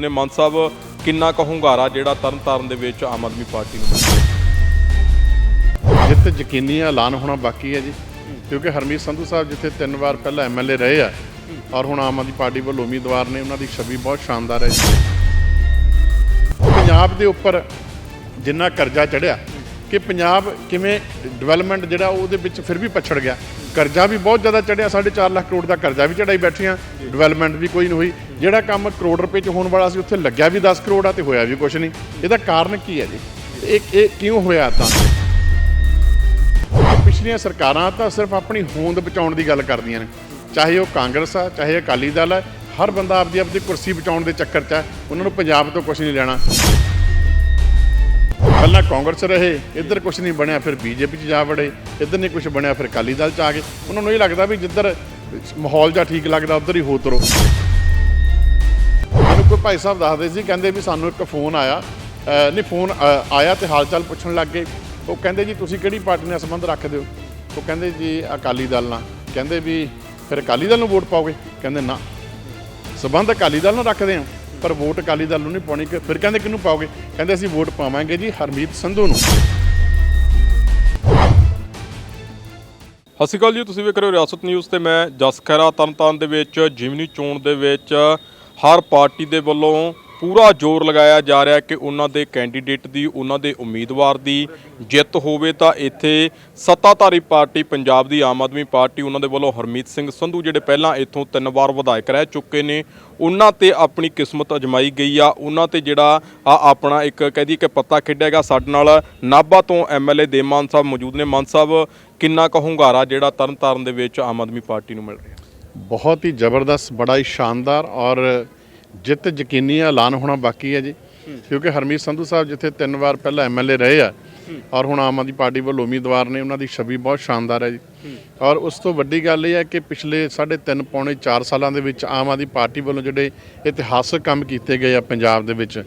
ਨੇ ਮਾਨ ਸਾਹਿਬ, ਕਿੰਨਾ ਕੁ ਹੁੰਗਾਰਾ ਜਿਹੜਾ ਤਰਨਤਾਰਨ ਦੇ ਵਿੱਚ ਆਮ ਆਦਮੀ ਪਾਰਟੀ ਨੂੰ ਮਿਲਿਆ? ਜਿੱਤ ਯਕੀਨੀ ਐਲਾਨ ਹੋਣਾ ਬਾਕੀ ਹੈ ਜੀ। ਕਿਉਂਕਿ ਹਰਮੀਤ ਸੰਧੂ ਸਾਹਿਬ ਜਿੱਥੇ ਤਿੰਨ ਵਾਰ ਪਹਿਲਾਂ ਐਮਐਲਏ ਰਹੇ ਆ, ਔਰ ਹੁਣ ਆਮ ਆਦਮੀ ਪਾਰਟੀ ਵੱਲੋਂ ਉਮੀਦਵਾਰ ਨੇ ਉਹਨਾਂ ਦੀ ਛਵੀ ਬਹੁਤ ਸ਼ਾਨਦਾਰ ਹੈ ਜੀ। ਪੰਜਾਬ ਦੇ ਉੱਪਰ ਜਿੰਨਾ ਕਰਜ਼ਾ ਚੜਿਆ ਕਿ ਪੰਜਾਬ ਕਿਵੇਂ ਡਿਵੈਲਪਮੈਂਟ ਜਿਹੜਾ ਉਹਦੇ ਵਿੱਚ ਫਿਰ ਵੀ ਪਛੜ ਗਿਆ। ਕਰਜ਼ਾ ਵੀ ਬਹੁਤ ਜ਼ਿਆਦਾ ਚੜਿਆ 4.5 ਲੱਖ ਕਰੋੜ ਦਾ ਕਰਜ਼ਾ ਵੀ ਚੜਾਈ ਬੈਠੀਆਂ ਡਿਵੈਲਪਮੈਂਟ ਵੀ ਕੋਈ ਨਹੀਂ ਹੋਈ। ਜਿਹੜਾ ਕੰਮ ਕਰੋੜ ਰੁਪਏ ਚ ਹੋਣ ਵਾਲਾ ਸੀ, ਉੱਥੇ ਲੱਗਿਆ ਵੀ 10 ਕਰੋੜ ਆ ਤੇ ਹੋਇਆ ਵੀ ਕੁਝ ਨਹੀਂ। ਇਹਦਾ ਕਾਰਨ ਕੀ ਹੈ ਜੀ? ਇਹ ਇਹ ਕਿਉਂ ਹੋਇਆ ਤਾਂ? ਪਿਛਲੀਆਂ ਸਰਕਾਰਾਂ ਤਾਂ ਸਿਰਫ ਆਪਣੀ ਹੋਂਦ ਬਚਾਉਣ ਦੀ ਗੱਲ ਕਰਦੀਆਂ ਨੇ। ਚਾਹੇ ਉਹ ਕਾਂਗਰਸ ਆ, ਚਾਹੇ ਅਕਾਲੀ ਦਲ ਆ, ਹਰ ਬੰਦਾ ਆਪਦੀ ਆਪਦੀ ਕੁਰਸੀ ਬਚਾਉਣ ਦੇ ਚੱਕਰ 'ਚ ਆ। ਉਹਨਾਂ ਨੂੰ ਪੰਜਾਬ ਤੋਂ ਕੁਝ ਨਹੀਂ ਲੈਣਾ। ਪਹਿਲਾਂ ਕਾਂਗਰਸ ਰਹੇ, ਇੱਧਰ ਕੁਝ ਨਹੀਂ ਬਣਿਆ, ਫਿਰ ਬੀਜੇਪੀ 'ਚ ਜਾ ਵੜੇ, ਇੱਧਰ ਨਹੀਂ ਕੁਝ ਬਣਿਆ, ਫਿਰ ਅਕਾਲੀ ਦਲ 'ਚ ਆ ਗਏ। ਉਹਨਾਂ ਨੂੰ ਇਹ ਲੱਗਦਾ ਵੀ ਜਿੱਧਰ ਮਾਹੌਲ ਜਾਂ ਠੀਕ ਲੱਗਦਾ, ਉੱਧਰ ਹੀ ਹੋ ਤੁਰੋ। ਮੈਨੂੰ ਕੋਈ ਭਾਈ ਸਾਹਿਬ ਦੱਸਦੇ ਸੀ, ਕਹਿੰਦੇ ਵੀ ਸਾਨੂੰ ਇੱਕ ਫੋਨ ਆਇਆ। ਨਹੀਂ, ਫੋਨ ਆਇਆ ਤੇ ਹਾਲ ਚਾਲ ਪੁੱਛਣ ਲੱਗ ਗਏ। ਉਹ ਕਹਿੰਦੇ ਜੀ, ਤੁਸੀਂ ਕਿਹੜੀ ਪਾਰਟੀ ਨਾਲ ਸੰਬੰਧ ਰੱਖਦੇ ਹੋ ਉਹ ਕਹਿੰਦੇ ਜੀ, ਅਕਾਲੀ ਦਲ ਨਾਲ। ਕਹਿੰਦੇ ਵੀ, ਫਿਰ ਅਕਾਲੀ ਦਲ ਨੂੰ ਵੋਟ ਪਾਓਗੇ? ਕਹਿੰਦੇ ਨਾ। ਸੰਬੰਧ ਅਕਾਲੀ ਦਲ ਨਾਲ ਰੱਖਦੇ ਹਾਂ? ਪਰ ਵੋਟ ਅਕਾਲੀ ਦਲ ਨੂੰ ਨਹੀਂ ਪਾਉਣੀ, ਕਿ- ਫਿਰ ਕਹਿੰਦੇ ਕਿਹਨੂੰ ਪਾਓਗੇ? ਕਹਿੰਦੇ ਅਸੀਂ ਵੋਟ ਪਾਵਾਂਗੇ ਜੀ ਹਰਮੀਤ ਸੰਧੂ ਨੂੰ। ਸਤਿ ਸ਼੍ਰੀ ਅਕਾਲ ਜੀ, ਤੁਸੀਂ ਵੇਖ ਰਹੇ ਹੋ ਰਿਆਸਤ ਨਿਊਜ਼ ਤੇ ਮੈਂ ਜਸ ਖੈਰਾ ਤਰਨਤਾਰਨ ਦੇ ਵਿੱਚ, ਜਿਮਨੀ ਚੋਣ ਦੇ ਵਿੱਚ ਹਰ ਪਾਰਟੀ ਦੇ ਵੱਲੋਂ ਪੂਰਾ ਜ਼ੋਰ ਲਗਾਇਆ ਜਾ ਰਿਹਾ ਕਿ ਉਹਨਾਂ ਦੇ ਕੈਂਡੀਡੇਟ ਦੀ, ਉਹਨਾਂ ਦੇ ਉਮੀਦਵਾਰ ਦੀ ਜਿੱਤ ਹੋਵੇ ਤਾਂ ਇੱਥੇ ਸੱਤਾਧਾਰੀ ਪਾਰਟੀ, ਪੰਜਾਬ ਦੀ ਆਮ ਆਦਮੀ ਪਾਰਟੀ, ਉਹਨਾਂ ਦੇ ਵੱਲੋਂ ਹਰਮੀਤ ਸਿੰਘ ਸੰਧੂ ਜਿਹੜੇ ਪਹਿਲਾਂ ਇੱਥੋਂ ਤਿੰਨ ਵਾਰ ਵਿਧਾਇਕ ਰਹਿ ਚੁੱਕੇ ਨੇ, ਉਹਨਾਂ ਤੇ ਆਪਣੀ ਕਿਸਮਤ ਅਜਮਾਈ ਗਈ ਆ। ਉਹਨਾਂ ਤੇ ਜਿਹੜਾ ਆ ਆਪਣਾ ਇੱਕ ਕਹਦੀ ਕਿ ਪੱਤਾ ਖੇਡੇਗਾ ਸਾਡੇ ਨਾਲ। ਨਾਭਾ ਤੋਂ ਐਮਐਲਏ ਦੇਮਾਨ ਸਾਹਿਬ ਮੌਜੂਦ ਨੇ। ਮਾਨ ਸਾਹਿਬ, ਕਿੰਨਾ ਕੁ ਹੁੰਗਾਰਾ ਜਿਹੜਾ ਤਰਨਤਾਰਨ ਦੇ ਵਿੱਚ ਆਮ ਆਦਮੀ ਪਾਰਟੀ ਨੂੰ ਮਿਲ ਰਿਹਾ? ਬਹੁਤ ਹੀ ਜ਼ਬਰਦਸਤ, ਬੜਾ ਹੀ ਸ਼ਾਨਦਾਰ ਔਰ ਜਿੱਤ ਯਕੀਨੀ ਐਲਾਨ ਹੋਣਾ ਬਾਕੀ ਹੈ ਜੀ। ਕਿਉਂਕਿ ਹਰਮੀਤ ਸੰਧੂ ਸਾਹਿਬ ਜਿੱਥੇ ਤਿੰਨ ਵਾਰ ਪਹਿਲਾਂ ਐਮਐਲਏ ਰਹੇ ਆ ਔਰ ਹੁਣ ਆਮ ਆਦਮੀ ਪਾਰਟੀ ਵੱਲੋਂ ਉਮੀਦਵਾਰ ਨੇ ਉਹਨਾਂ ਦੀ ਛਵੀ ਬਹੁਤ ਸ਼ਾਨਦਾਰ ਹੈ ਜੀ। ਔਰ ਉਸ ਤੋਂ ਵੱਡੀ ਗੱਲ ਇਹ ਹੈ ਕਿ ਪਿਛਲੇ 3.5 ਪੌਣੇ 4 ਸਾਲਾਂ ਦੇ ਵਿੱਚ ਆਮ ਆਦਮੀ ਪਾਰਟੀ ਵੱਲੋਂ ਜਿਹੜੇ ਇਤਿਹਾਸਕ ਕੰਮ ਕੀਤੇ ਗਏ ਆ ਪੰਜਾਬ ਦੇ ਵਿੱਚ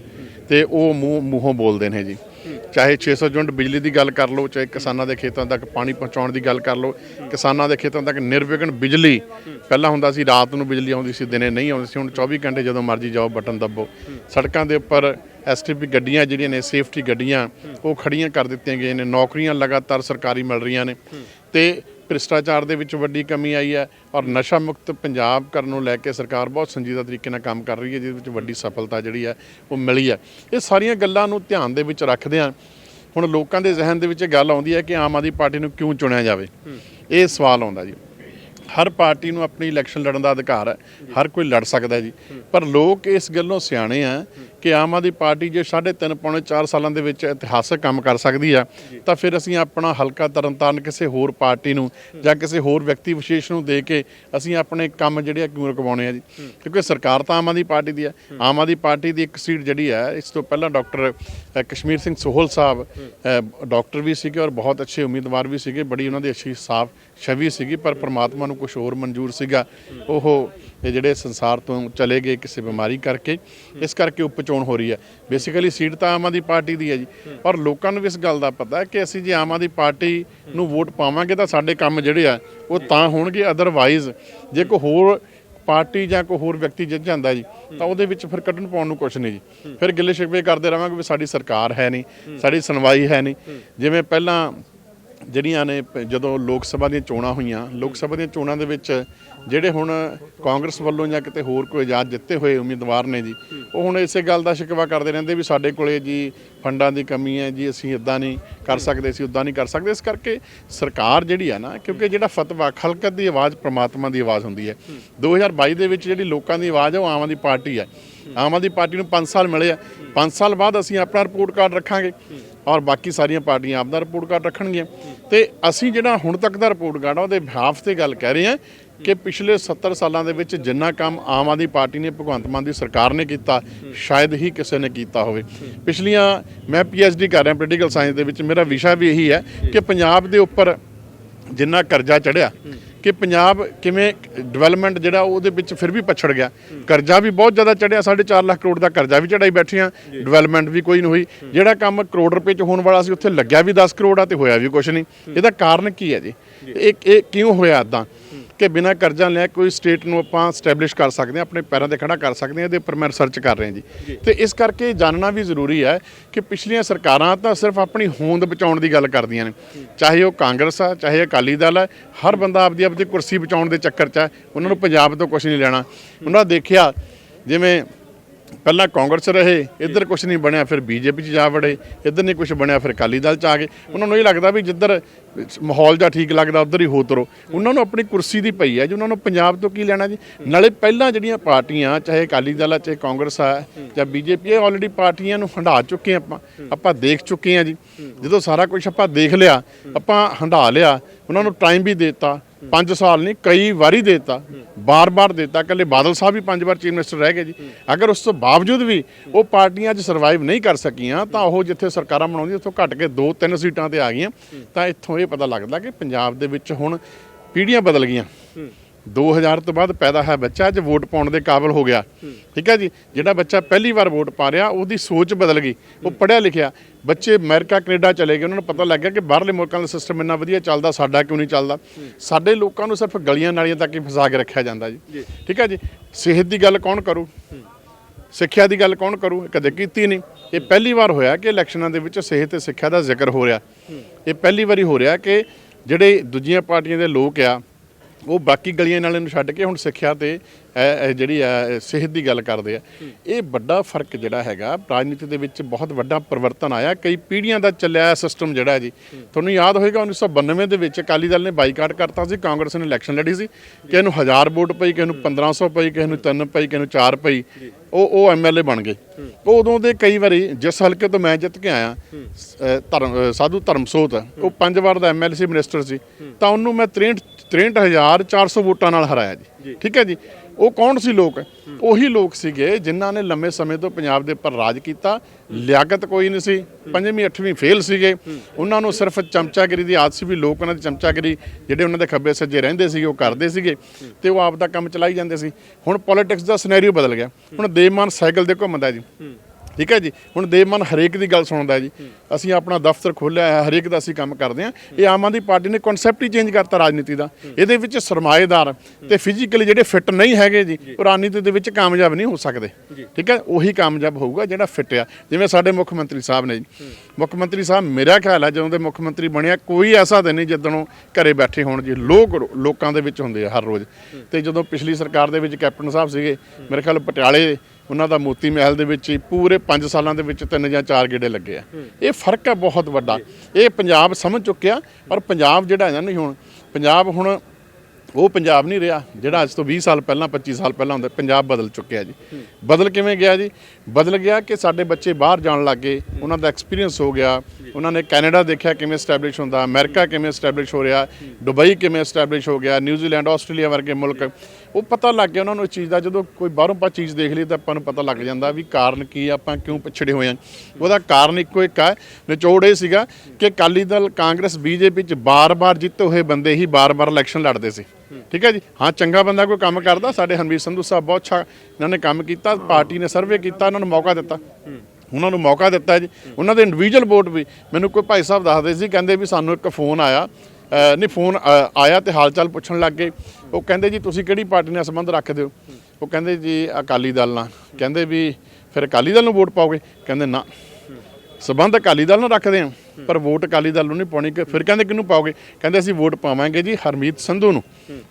ਤੇ ਉਹ ਮੂੰਹ ਮੂੰਹੋਂ ਬੋਲਦੇ ਨੇ ਜੀ। ਚਾਹੇ 600 ਯੂਨਿਟ ਬਿਜਲੀ ਦੀ ਗੱਲ ਕਰ ਲਓ, ਚਾਹੇ ਕਿਸਾਨਾਂ ਦੇ ਖੇਤਾਂ ਤੱਕ ਪਾਣੀ ਪਹੁੰਚਾਉਣ ਦੀ ਗੱਲ ਕਰ ਲਓ, ਕਿਸਾਨਾਂ ਦੇ ਖੇਤਾਂ ਤੱਕ ਨਿਰਵਿਘਨ ਬਿਜਲੀ ਪਹਿਲਾਂ ਹੁੰਦਾ ਸੀ, ਰਾਤ ਨੂੰ ਬਿਜਲੀ ਆਉਂਦੀ ਸੀ, ਦਿਨੇ ਨਹੀਂ ਆਉਂਦੀ ਸੀ, ਹੁਣ 24 ਘੰਟੇ ਜਦੋਂ ਮਰਜ਼ੀ ਜਾਓ ਬਟਨ ਦੱਬੋ। ਸੜਕਾਂ ਦੇ ਉੱਪਰ ਐਸਟੀਪੀ ਗੱਡੀਆਂ ਜਿਹੜੀਆਂ ਨੇ, ਸੇਫਟੀ ਗੱਡੀਆਂ, ਉਹ ਖੜੀਆਂ ਕਰ ਦਿੱਤੀਆਂ ਗਈਆਂ ਨੇ, ਨੌਕਰੀਆਂ ਲਗਾਤਾਰ ਸਰਕਾਰੀ ਮਿਲ ਰਹੀਆਂ ਨੇ। ਤੇ ਭ੍ਰਿਸ਼ਟਾਚਾਰ ਦੇ ਵਿੱਚ ਵੱਡੀ ਕਮੀ ਆਈ ਹੈ ਔਰ ਨਸ਼ਾ ਮੁਕਤ ਪੰਜਾਬ ਕਰਨ ਨੂੰ ਲੈ ਕੇ ਸਰਕਾਰ ਬਹੁਤ ਸੰਜੀਦਾ ਤਰੀਕੇ ਨਾਲ ਕੰਮ ਕਰ ਰਹੀ ਹੈ, ਜਿਹਦੇ ਵਿੱਚ ਵੱਡੀ ਸਫਲਤਾ ਜਿਹੜੀ ਹੈ ਉਹ ਮਿਲੀ ਹੈ। ਇਹ ਸਾਰੀਆਂ ਗੱਲਾਂ ਨੂੰ ਧਿਆਨ ਦੇ ਵਿੱਚ ਰੱਖਦਿਆਂ ਹੁਣ ਲੋਕਾਂ ਦੇ ਜ਼ਿਹਨ ਦੇ ਵਿੱਚ ਇਹ ਗੱਲ ਆਉਂਦੀ ਹੈ ਕਿ ਆਮ ਆਦਮੀ ਪਾਰਟੀ ਨੂੰ ਕਿਉਂ ਚੁਣਿਆ ਜਾਵੇ? ਇਹ ਸਵਾਲ ਆਉਂਦਾ ਜੀ। ਹਰ ਪਾਰਟੀ ਨੂੰ ਆਪਣੀ ਇਲੈਕਸ਼ਨ ਲੜਨ ਦਾ ਅਧਿਕਾਰ ਹੈ, ਹਰ ਕੋਈ ਲੜ ਸਕਦਾ ਜੀ। ਪਰ ਲੋਕ ਇਸ ਗੱਲੋਂ ਸਿਆਣੇ ਆ ਕਿ ਆਮ ਆਦਮੀ ਪਾਰਟੀ ਜੇ 3.5 ਪੌਣੇ 4 ਸਾਲਾਂ ਦੇ ਵਿੱਚ ਇਤਿਹਾਸਕ ਕੰਮ ਕਰ ਸਕਦੀ ਆ ਤਾਂ ਫਿਰ ਅਸੀਂ ਆਪਣਾ ਹਲਕਾ ਤਰਨਤਾਰਨ ਕਿਸੇ ਹੋਰ ਪਾਰਟੀ ਨੂੰ ਜਾਂ ਕਿਸੇ ਹੋਰ ਵਿਅਕਤੀ ਵਿਸ਼ੇਸ਼ ਨੂੰ ਦੇ ਕੇ ਅਸੀਂ ਆਪਣੇ ਕੰਮ ਜਿਹੜੇ ਆ ਕਿਉਂ ਰੁਕਵਾਉਣੇ ਆ ਜੀ? ਕਿਉਂਕਿ ਸਰਕਾਰ ਤਾਂ ਆਮ ਆਦਮੀ ਪਾਰਟੀ ਦੀ ਹੈ। ਆਮ ਆਦਮੀ ਪਾਰਟੀ ਦੀ ਇੱਕ ਸੀਟ ਜਿਹੜੀ ਹੈ ਇਸ ਤੋਂ ਪਹਿਲਾਂ ਡਾਕਟਰ ਕਸ਼ਮੀਰ ਸਿੰਘ ਸੋਹਲ ਸਾਹਿਬ ਡਾਕਟਰ ਵੀ ਸੀਗੇ ਔਰ ਬਹੁਤ ਅੱਛੇ ਉਮੀਦਵਾਰ ਵੀ ਸੀਗੇ ਬੜੀ ਉਹਨਾਂ ਦੀ ਅੱਛੀ ਸਾਫ਼ ਛਵੀ ਸੀਗੀ ਪਰ ਪ੍ਰਮਾਤਮਾ ਨੂੰ ਕੁਝ ਹੋਰ ਮਨਜ਼ੂਰ ਸੀਗਾ। ਉਹ ਇਹ ਜਿਹੜੇ ਸੰਸਾਰ ਤੋਂ ਚਲੇ ਗਏ ਕਿਸੇ ਬਿਮਾਰੀ ਕਰਕੇ, ਇਸ ਕਰਕੇ ਉਪਚੋਣ ਹੋ ਰਹੀ ਹੈ। ਬੇਸਿਕਲੀ ਸੀਟ ਤਾਂ ਆਮ ਆਦਮੀ ਪਾਰਟੀ ਦੀ ਹੈ ਜੀ। ਪਰ ਲੋਕਾਂ ਨੂੰ ਵੀ ਇਸ ਗੱਲ ਦਾ ਪਤਾ ਹੈ ਕਿ ਅਸੀਂ ਜੇ ਆਮ ਆਦਮੀ ਪਾਰਟੀ ਨੂੰ ਵੋਟ ਪਾਵਾਂਗੇ ਤਾਂ ਸਾਡੇ ਕੰਮ ਜਿਹੜੇ ਆ, ਉਹ ਤਾਂ ਹੋਣਗੇ। ਅਦਰਵਾਈਜ਼ ਜੇ ਕੋਈ ਹੋਰ ਪਾਰਟੀ ਜਾਂ ਕੋਈ ਹੋਰ ਵਿਅਕਤੀ ਜਿੱਤ ਜਾਂਦਾ ਜੀ, ਤਾਂ ਉਹਦੇ ਵਿੱਚ ਫਿਰ ਕੱਢਣ ਪਾਉਣ ਨੂੰ ਕੁਝ ਨਹੀਂ ਜੀ। ਫਿਰ ਗਿੱਲੇ ਸ਼ਿਕਵੇ ਕਰਦੇ ਰਵਾਂਗੇ ਵੀ ਸਾਡੀ ਸਰਕਾਰ ਹੈ ਨਹੀਂ, ਸਾਡੀ ਸੁਣਵਾਈ ਹੈ ਨਹੀਂ। ਜਿਵੇਂ ਪਹਿਲਾਂ ਜਿਹੜੀਆਂ ਨੇ ਪ- ਜਦੋਂ ਲੋਕ ਸਭਾ ਦੀਆਂ ਚੋਣਾਂ ਹੋਈਆਂ, ਲੋਕ ਸਭਾ ਦੀਆਂ ਚੋਣਾਂ ਦੇ ਵਿੱਚ ਜਿਹੜੇ ਹੁਣ ਕਾਂਗਰਸ ਵੱਲੋਂ ਜਾਂ ਕਿਤੇ ਹੋਰ ਕੋਈ ਆਜ਼ਾਦ ਜਿੱਤੇ ਹੋਏ ਉਮੀਦਵਾਰ ਨੇ ਜੀ, ਉਹ ਹੁਣ ਇਸੇ ਗੱਲ ਦਾ ਸ਼ਿਕਵਾ ਕਰਦੇ ਰਹਿੰਦੇ ਵੀ ਸਾਡੇ ਕੋਲੇ ਜੀ ਫੰਡਾਂ ਦੀ ਕਮੀ ਹੈ ਜੀ, ਅਸੀਂ ਇਦਾਂ ਨਹੀਂ ਕਰ ਸਕਦੇ ਸੀ ਉਦਾਂ ਨਹੀਂ ਕਰ ਸਕਦੇ। ਇਸ ਕਰਕੇ ਸਰਕਾਰ ਜਿਹੜੀ ਆ ਨਾ, ਕਿਉਂਕਿ ਜਿਹੜਾ ਫਤਵਾ, ਖਲਕਤ ਦੀ ਆਵਾਜ਼ ਪ੍ਰਮਾਤਮਾ ਦੀ ਆਵਾਜ਼ ਹੁੰਦੀ ਹੈ। 2022 ਦੇ ਵਿੱਚ ਜਿਹੜੀ ਲੋਕਾਂ ਦੀ ਆਵਾਜ਼ ਹੈ, ਉਹ ਆਮ ਆਦਮੀ ਪਾਰਟੀ ਹੈ। ਆਮ ਆਦਮੀ ਪਾਰਟੀ ਨੂੰ 5 ਸਾਲ ਮਿਲੇ ਆ। 5 ਸਾਲ ਬਾਅਦ ਅਸੀਂ ਆਪਣਾ ਰਿਪੋਰਟ ਕਾਰਡ ਰੱਖਾਂਗੇ। ਔਰ ਬਾਕੀ ਸਾਰੀਆਂ ਪਾਰਟੀਆਂ ਆਪਦਾ ਰਿਪੋਰਟ ਕਾਰਡ ਰੱਖਣਗੀਆਂ। ਤੇ ਅਸੀਂ ਜਿਹੜਾ ਹੁਣ ਤੱਕ ਦਾ ਰਿਪੋਰਟ ਕਾਰਡ ਆ, ਉਹਦੇ ਬਿਹਾਫ ਤੇ ਗੱਲ ਕਹਿ ਰਹੇ ਹਾਂ ਕਿ ਪਿਛਲੇ 70 ਸਾਲਾਂ ਦੇ ਵਿੱਚ ਜਿੰਨਾ ਕੰਮ ਆਮ ਆਦਮੀ ਪਾਰਟੀ ਨੇ, ਭਗਵੰਤ ਮਾਨ ਦੀ ਸਰਕਾਰ ਨੇ ਕੀਤਾ, ਸ਼ਾਇਦ ਹੀ ਕਿਸੇ ਨੇ ਕੀਤਾ ਹੋਵੇ। ਪਿਛਲੀਆਂ, ਮੈਂ ਡੀ ਕਰ ਰਿਹਾ ਪੋਲੀਟੀਕਲ ਸਾਇੰਸ ਦੇ ਵਿੱਚ ਮੇਰਾ ਵਿਸ਼ਾ ਵੀ ਇਹੀ ਹੈ ਕਿ ਪੰਜਾਬ ਦੇ ਉੱਪਰ ਜਿੰਨਾ ਕਰਜ਼ਾ ਚੜਿਆ ਕਿ ਪੰਜਾਬ ਕਿਵੇਂ ਡਿਵੈਲਪਮੈਂਟ ਜਿਹੜਾ ਉਹਦੇ ਵਿੱਚ ਫਿਰ ਵੀ ਪਛੜ ਗਿਆ। ਕਰਜ਼ਾ ਵੀ ਬਹੁਤ ਜ਼ਿਆਦਾ ਚੜਿਆ 4.5 ਲੱਖ ਕਰੋੜ ਦਾ ਕਰਜ਼ਾ ਵੀ ਚੜਾਈ ਬੈਠੀਆਂ ਡਿਵੈਲਪਮੈਂਟ ਵੀ ਕੋਈ ਨਹੀਂ ਹੋਈ। ਜਿਹੜਾ ਕੰਮ ਕਰੋੜ ਰੁਪਏ ਚ ਹੋਣ ਵਾਲਾ ਸੀ ਉੱਥੇ ਲੱਗਿਆ ਵੀ 10 ਕਰੋੜ ਆ ਤੇ ਹੋਇਆ ਵੀ ਕੁਝ ਨਹੀਂ। ਇਹਦਾ ਕਾਰਨ ਕੀ ਹੈ ਜੀ? ਇਹ ਇਹ ਕਿਉਂ ਹੋਇਆ ਇਦਾਂ ਕਿ ਬਿਨਾਂ ਕਰਜ਼ਾ ਲਿਆ ਕੋਈ ਸਟੇਟ ਨੂੰ ਆਪਾਂ ਸਟੈਬਲਿਸ਼ ਕਰ ਸਕਦੇ ਹਾਂ ਆਪਣੇ ਪੈਰਾਂ ਤੇ ਖੜਾ ਕਰ ਸਕਦੇ ਹਾਂ ਇਹਦੇ ਉੱਪਰ ਮੈਂ ਰਿਸਰਚ ਕਰ ਰਿਹਾ ਜੀ। ਤੇ ਇਸ ਕਰਕੇ ਜਾਣਨਾ ਵੀ ਜ਼ਰੂਰੀ ਹੈ ਕਿ ਪਿਛਲੀਆਂ ਸਰਕਾਰਾਂ ਤਾਂ ਸਿਰਫ ਆਪਣੀ ਹੋਂਦ ਬਚਾਉਣ ਦੀ ਗੱਲ ਕਰਦੀਆਂ ਨੇ। ਚਾਹੇ ਉਹ ਕਾਂਗਰਸ ਆ ਚਾਹੇ ਅਕਾਲੀ ਦਲ ਹੈ ਹਰ ਬੰਦਾ ਆਪਦੀ ਆਪਦੀ ਕੁਰਸੀ ਬਚਾਉਣ ਦੇ ਚੱਕਰ 'ਚ ਹੈ ਉਹਨਾਂ ਨੂੰ ਪੰਜਾਬ ਤੋਂ ਕੁਝ ਨਹੀਂ ਲੈਣਾ। ਉਹਨਾਂ ਦੇਖਿਆ ਜਿਵੇਂ ਪਹਿਲਾਂ ਕਾਂਗਰਸ ਰਹੇ, ਇੱਧਰ ਕੁਝ ਨਹੀਂ ਬਣਿਆ, ਫਿਰ ਬੀਜੇਪੀ 'ਚ ਜਾ ਵੜੇ, ਇੱਧਰ ਨਹੀਂ ਕੁਝ ਬਣਿਆ, ਫਿਰ ਅਕਾਲੀ ਦਲ 'ਚ ਆ ਗਏ। ਉਹਨਾਂ ਨੂੰ ਇਹ ਲੱਗਦਾ ਵੀ ਜਿੱਧਰ ਮਾਹੌਲ ਜਾਂ ਠੀਕ ਲੱਗਦਾ, ਉੱਧਰ ਹੀ ਹੋ ਤੁਰੋ। ਉਹਨਾਂ ਨੂੰ ਆਪਣੀ ਕੁਰਸੀ ਦੀ ਪਈ ਹੈ ਜੀ, ਉਹਨਾਂ ਨੂੰ ਪੰਜਾਬ ਤੋਂ ਕੀ ਲੈਣਾ ਜੀ? ਨਾਲੇ ਪਹਿਲਾਂ ਜਿਹੜੀਆਂ ਪਾਰਟੀਆਂ, ਚਾਹੇ ਅਕਾਲੀ ਦਲ ਆ, ਚਾਹੇ ਕਾਂਗਰਸ ਆ, ਜਾਂ ਬੀਜੇਪੀ, ਇਹ ਆਲਰੇਡੀ ਪਾਰਟੀਆਂ ਨੂੰ ਹੰਢਾ ਚੁੱਕੇ ਆਪਾਂ ਆਪਾਂ ਦੇਖ ਚੁੱਕੇ ਆ ਜੀ। ਜਦੋਂ ਸਾਰਾ ਕੁਝ ਆਪਾਂ ਦੇਖ ਲਿਆ, ਆਪਾਂ ਹੰਢਾ ਲਿਆ, ਉਹਨਾਂ ਨੂੰ ਟਾਈਮ ਵੀ ਦਿੱਤਾ 5 ਸਾਲ ਨਹੀਂ, ਕਈ ਵਾਰੀ ਦਿੱਤਾ। ਬਾਰ-ਬਾਰ ਦਿੱਤਾ ਕੱਲੇ ਬਾਦਲ ਸਾਹਿਬ ਵੀ ਪੰਜ ਵਾਰ ਚੀਫ ਮਿਨਿਸਟਰ ਰਹਿ ਗਏ ਜੀ। ਅਗਰ ਉਸ ਤੋਂ ਬਾਵਜੂਦ ਵੀ ਉਹ ਪਾਰਟੀਆਂ 'ਚ ਸਰਵਾਈਵ ਨਹੀਂ ਕਰ ਸਕੀਆਂ, ਤਾਂ ਉਹ ਜਿੱਥੇ ਸਰਕਾਰਾਂ ਬਣਾਉਂਦੀਆਂ, ਉੱਥੋਂ ਘਟ ਕੇ 2-3 ਸੀਟਾਂ ਤੇ ਆ ਗਈਆਂ। ਤਾਂ ਇੱਥੋਂ ਇਹ ਪਤਾ ਲੱਗਦਾ ਕਿ ਪੰਜਾਬ ਦੇ ਵਿੱਚ ਹੁਣ ਪੀੜ੍ਹੀਆਂ ਬਦਲ ਗਈਆਂ। 2000 ਤੋਂ ਬਾਅਦ ਪੈਦਾ ਹੋਇਆ ਬੱਚਾ ਅੱਜ ਵੋਟ ਪਾਉਣ ਦੇ ਕਾਬਿਲ ਹੋ ਗਿਆ। ਠੀਕ ਹੈ ਜੀ? ਜਿਹੜਾ ਬੱਚਾ ਪਹਿਲੀ ਵਾਰ ਵੋਟ ਪਾ ਰਿਹਾ ਉਹਦੀ ਸੋਚ ਬਦਲ ਗਈ। ਉਹ ਪੜ੍ਹਿਆ ਲਿਖਿਆ। ਬੱਚੇ ਅਮਰੀਕਾ ਕੈਨੇਡਾ ਚਲੇ ਗਏ ਉਹਨਾਂ ਨੂੰ ਪਤਾ ਲੱਗ ਗਿਆ ਕਿ ਬਾਹਰਲੇ ਮੁਲਕਾਂ ਦਾ ਸਿਸਟਮ ਇੰਨਾ ਵਧੀਆ ਚੱਲਦਾ ਸਾਡਾ ਕਿਉਂ ਨਹੀਂ ਚੱਲਦਾ? ਸਾਡੇ ਲੋਕਾਂ ਨੂੰ ਸਿਰਫ ਗਲੀਆਂ ਨਾਲੀਆਂ ਤੱਕ ਹੀ ਫਸਾ ਕੇ ਰੱਖਿਆ ਜਾਂਦਾ ਜੀ। ਠੀਕ ਹੈ ਜੀ? ਸਿਹਤ ਦੀ ਗੱਲ ਕੌਣ ਕਰੂ? ਸਿੱਖਿਆ ਦੀ ਗੱਲ ਕੌਣ ਕਰੂ? ਕਦੇ ਕੀਤੀ ਨਹੀਂ। ਇਹ ਪਹਿਲੀ ਵਾਰ ਹੋਇਆ ਕਿ ਇਲੈਕਸ਼ਨਾਂ ਦੇ ਵਿੱਚ ਸਿਹਤ ਤੇ ਸਿੱਖਿਆ ਦਾ ਜ਼ਿਕਰ ਹੋ ਰਿਹਾ। ਇਹ ਪਹਿਲੀ ਵਾਰੀ ਹੋ ਰਿਹਾ ਕਿ ਜਿਹੜੇ ਦੂਜੀਆਂ ਪਾਰਟੀਆਂ ਦੇ ਲੋਕ ਆ ਉਹ ਬਾਕੀ ਗਲੀਆਂ ਨਾਲੇ ਨੂੰ ਛੱਡ ਕੇ ਹੁਣ ਸਿੱਖਿਆ ਤੇ ਜਿਹੜੀ ਆ ਸਿਹਤ ਦੀ ਗੱਲ ਕਰਦੇ ਆ ਇਹ ਵੱਡਾ ਫ਼ਰਕ ਜਿਹੜਾ ਹੈਗਾ ਰਾਜਨੀਤੀ ਦੇ ਵਿੱਚ ਬਹੁਤ ਵੱਡਾ ਪਰਿਵਰਤਨ ਆਇਆ। ਕਈ ਪੀੜ੍ਹੀਆਂ ਦਾ ਚੱਲਿਆ ਸਿਸਟਮ ਜਿਹੜਾ ਹੈ ਜੀ। ਤੁਹਾਨੂੰ ਯਾਦ ਹੋਏਗਾ 1992 ਦੇ ਵਿੱਚ ਅਕਾਲੀ ਦਲ ਨੇ ਬਾਈਕਾਟ ਕਰਤਾ ਸੀ ਕਾਂਗਰਸ ਨੇ ਇਲੈਕਸ਼ਨ ਲੜੀ ਸੀ। ਕਿਸੇ ਨੂੰ 1000 ਵੋਟ ਪਈ ਕਿਸੇ ਨੂੰ 1500 ਪਈ ਕਿਸੇ ਨੂੰ 3 ਪਈ ਕਿਸੇ ਨੂੰ 4 ਪਈ। ਉਹ ਉਹ ਐਮਐਲਏ ਬਣ ਗਏ। ਉਹ ਉਦੋਂ ਦੇ ਕਈ ਵਾਰੀ ਜਿਸ ਹਲਕੇ ਤੋਂ ਮੈਂ ਜਿੱਤ ਕੇ ਆਇਆ ਧਰਮ ਸਾਧੂ ਧਰਮਸੋਤ ਉਹ ਪੰਜ ਵਾਰ ਦਾ ਐਮਐਲਏ ਸੀ ਮਿਨਿਸਟਰ ਸੀ। ਤਾਂ ਉਹਨੂੰ ਮੈਂ 63 63400 ਵੋਟਾਂ ਨਾਲ ਹਰਾਇਆ ਜੀ। ਠੀਕ ਹੈ ਜੀ? ਉਹ ਕੌਣ ਸੀ ਲੋਕ? ਉਹੀ ਲੋਕ ਸੀਗੇ ਜਿਨ੍ਹਾਂ ਨੇ ਲੰਮੇ ਸਮੇਂ ਤੋਂ ਪੰਜਾਬ ਦੇ ਉੱਪਰ ਰਾਜ ਕੀਤਾ। ਲਿਆਕਤ ਕੋਈ ਨਹੀਂ ਸੀ। ਪੰਜਵੀਂ, ਅੱਠਵੀਂ ਫੇਲ ਸੀਗੇ। ਉਹਨਾਂ ਨੂੰ ਸਿਰਫ ਚਮਚਾਗਿਰੀ ਦੀ ਆਦਤ ਸੀ ਵੀ ਲੋਕ ਉਹਨਾਂ ਦੀ ਚਮਚਾਗਿਰੀ, ਜਿਹੜੇ ਉਹਨਾਂ ਦੇ ਖੱਬੇ ਸੱਜੇ ਰਹਿੰਦੇ ਸੀਗੇ, ਉਹ ਕਰਦੇ ਸੀਗੇ ਤੇ ਉਹ ਆਪ ਦਾ ਕੰਮ ਚਲਾਈ ਜਾਂਦੇ ਸੀ। ਹੁਣ ਪੋਲਿਟਿਕਸ ਦਾ ਸਿਨੈਰੀਓ ਬਦਲ ਗਿਆ। ਹੁਣ ਦੇਵਮਾਨ ਸਾਈਕਲ ਤੇ ਘੁੰਮਦਾ ਜੀ। ਠੀਕ ਹੈ ਜੀ? ਹੁਣ ਦੇਵਮਨ ਹਰੇਕ ਦੀ ਗੱਲ ਸੁਣਦਾ ਜੀ। ਅਸੀਂ ਆਪਣਾ ਦਫ਼ਤਰ ਖੋਲ੍ਹਿਆ ਹੈ ਹਰੇਕ ਦਾ ਅਸੀਂ ਕੰਮ ਕਰਦੇ ਹਾਂ। ਇਹ ਆਮ ਆਦਮੀ ਪਾਰਟੀ ਨੇ ਕਨਸੈਪਟ ਹੀ ਚੇਂਜ ਕਰਤਾ ਰਾਜਨੀਤੀ ਦਾ। ਇਹਦੇ ਵਿੱਚ ਸਰਮਾਏਦਾਰ ਤੇ ਫਿਜ਼ੀਕਲੀ ਜਿਹੜੇ ਫਿੱਟ ਨਹੀਂ ਹੈਗੇ ਜੀ ਉਹ ਰਾਜਨੀਤੀ ਦੇ ਵਿੱਚ ਕਾਮਯਾਬ ਨਹੀਂ ਹੋ ਸਕਦੇ। ਠੀਕ ਹੈ? ਉਹੀ ਕਾਮਯਾਬ ਹੋਊਗਾ ਜਿਹੜਾ ਫਿੱਟ ਆ। ਜਿਵੇਂ ਸਾਡੇ ਮੁੱਖ ਮੰਤਰੀ ਸਾਹਿਬ ਨੇ ਜੀ। ਮੁੱਖ ਮੰਤਰੀ ਸਾਹਿਬ ਮੇਰਾ ਖਿਆਲ ਹੈ ਜਦੋਂ ਦੇ ਮੁੱਖ ਮੰਤਰੀ ਬਣਿਆ ਕੋਈ ਐਸਾ ਦਿਨ ਨਹੀਂ ਜਿੱਦਣ ਉਹ ਘਰੇ ਬੈਠੇ ਹੋਣ ਜੀ। ਲੋਕ ਲੋਕਾਂ ਦੇ ਵਿੱਚ ਹੁੰਦੇ ਆ ਹਰ ਰੋਜ਼। ਤੇ ਜਦੋਂ ਪਿਛਲੀ ਸਰਕਾਰ ਦੇ ਵਿੱਚ ਕੈਪਟਨ ਸਾਹਿਬ ਸੀਗੇ ਮੇਰੇ ਖਿਆਲ ਪਟਿਆਲੇ ਉਹਨਾਂ ਦਾ ਮੋਤੀ ਮਹਿਲ ਦੇ ਵਿੱਚ ਹੀ ਪੂਰੇ 5 ਸਾਲਾਂ ਦੇ ਵਿੱਚ ਤਿੰਨ ਜਾਂ ਚਾਰ ਗੇੜੇ ਲੱਗੇ ਆ। ਇਹ ਫ਼ਰਕ ਹੈ ਬਹੁਤ ਵੱਡਾ। ਇਹ ਪੰਜਾਬ ਸਮਝ ਚੁੱਕਿਆ ਪਰ ਪੰਜਾਬ ਜਿਹੜਾ ਹੈ ਨਾ ਨਹੀਂ ਹੁਣ ਪੰਜਾਬ ਹੁਣ ਉਹ ਪੰਜਾਬ ਨਹੀਂ ਰਿਹਾ ਜਿਹੜਾ ਅੱਜ ਤੋਂ 20 ਸਾਲ ਪਹਿਲਾਂ 25 ਸਾਲ ਪਹਿਲਾਂ ਹੁੰਦਾ ਪੰਜਾਬ ਬਦਲ ਚੁੱਕਿਆ ਜੀ। ਬਦਲ ਕਿਵੇਂ ਗਿਆ ਜੀ? ਬਦਲ ਗਿਆ ਕਿ ਸਾਡੇ ਬੱਚੇ ਬਾਹਰ ਜਾਣ ਲੱਗੇ ਉਹਨਾਂ ਦਾ ਐਕਸਪੀਰੀਅੰਸ ਹੋ ਗਿਆ। ਉਹਨਾਂ ਨੇ ਕੈਨੇਡਾ ਦੇਖਿਆ ਕਿਵੇਂ ਸਟੈਬਲਿਸ਼ ਹੁੰਦਾ ਅਮਰੀਕਾ ਕਿਵੇਂ ਸਟੈਬਲਿਸ਼ ਹੋ ਰਿਹਾ ਦੁਬਈ ਕਿਵੇਂ ਸਟੈਬਲਿਸ਼ ਹੋ ਗਿਆ ਨਿਊਜ਼ੀਲੈਂਡ ਆਸਟ੍ਰੇਲੀਆ ਵਰਗੇ ਮੁਲਕ। ਉਹ ਪਤਾ ਲੱਗ ਗਿਆ ਉਹਨਾਂ ਨੂੰ ਇਸ ਚੀਜ਼ ਦਾ ਜਦੋਂ ਕੋਈ ਬਾਹਰੋਂ ਆਪਾਂ ਚੀਜ਼ ਦੇਖ ਲਈ ਤਾਂ ਆਪਾਂ ਨੂੰ ਪਤਾ ਲੱਗ ਜਾਂਦਾ ਵੀ ਕਾਰਨ ਕੀ ਆ, ਆਪਾਂ ਕਿਉਂ ਪਿਛੜੇ ਹੋਏ ਆ। ਉਹਦਾ ਕਾਰਨ ਇੱਕੋ ਇੱਕ ਹੈ ਨਿਚੋੜ ਇਹ ਸੀਗਾ ਕਿ ਅਕਾਲੀ ਦਲ ਕਾਂਗਰਸ ਬੀਜੇਪੀ ਚ ਬਾਰ-ਬਾਰ ਜਿੱਤੇ ਹੋਏ ਬੰਦੇ ਹੀ ਬਾਰ-ਬਾਰ ਇਲੈਕਸ਼ਨ ਲੜਦੇ ਸੀ। ਠੀਕ ਹੈ ਜੀ? ਹਾਂ ਚੰਗਾ ਬੰਦਾ ਕੋਈ ਕੰਮ ਕਰਦਾ ਸਾਡੇ ਹਰਮੀਤ ਸੰਧੂ ਸਾਹਿਬ ਬਹੁਤ ਅੱਛਾ ਇਹਨਾਂ ਨੇ ਕੰਮ ਕੀਤਾ ਪਾਰਟੀ ਨੇ ਸਰਵੇ ਕੀਤਾ ਉਹਨਾਂ ਨੂੰ ਮੌਕਾ ਦਿੱਤਾ। ਉਹਨਾਂ ਨੂੰ ਮੌਕਾ ਦਿੱਤਾ ਜੀ। ਉਹਨਾਂ ਦੇ ਇੰਡੀਵਿਜੂਅਲ ਵੋਟ ਵੀ ਮੈਨੂੰ ਕੋਈ ਭਾਈ ਸਾਹਿਬ ਦੱਸਦੇ ਸੀ ਕਹਿੰਦੇ ਵੀ ਸਾਨੂੰ ਇੱਕ ਫੋਨ ਆਇਆ ਨਹੀਂ, ਫੋਨ ਆਇਆ ਤੇ ਹਾਲ ਚਾਲ ਪੁੱਛਣ ਲੱਗ ਗਏ। ਉਹ ਕਹਿੰਦੇ ਜੀ, ਤੁਸੀਂ ਕਿਹੜੀ ਪਾਰਟੀ ਨਾਲ ਸੰਬੰਧ ਰੱਖਦੇ ਹੋ? ਉਹ ਕਹਿੰਦੇ ਜੀ, ਅਕਾਲੀ ਦਲ ਨਾਲ। ਕਹਿੰਦੇ ਵੀ, ਫਿਰ ਅਕਾਲੀ ਦਲ ਨੂੰ ਵੋਟ ਪਾਓਗੇ? ਕਹਿੰਦੇ, ਨਾ। ਸਬੰਧ ਅਕਾਲੀ ਦਲ ਨਾਲ ਰੱਖਦੇ ਆ ਪਰ ਵੋਟ ਅਕਾਲੀ ਦਲ ਨੂੰ ਨਹੀਂ ਪਾਉਣੀ। ਕਿ ਫਿਰ ਕਹਿੰਦੇ, ਕਿਹਨੂੰ ਪਾਓਗੇ? ਕਹਿੰਦੇ, ਅਸੀਂ ਵੋਟ ਪਾਵਾਂਗੇ ਜੀ ਹਰਮੀਤ ਸੰਧੂ ਨੂੰ।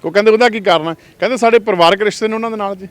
ਉਹ ਕਹਿੰਦੇ, ਉਹਦਾ ਕੀ ਕਾਰਨ ਹੈ ਕਹਿੰਦੇ, ਸਾਡੇ ਪਰਿਵਾਰਕ ਰਿਸ਼ਤੇ ਨੇ ਉਹਨਾਂ ਦੇ ਨਾਲ ਜੀ।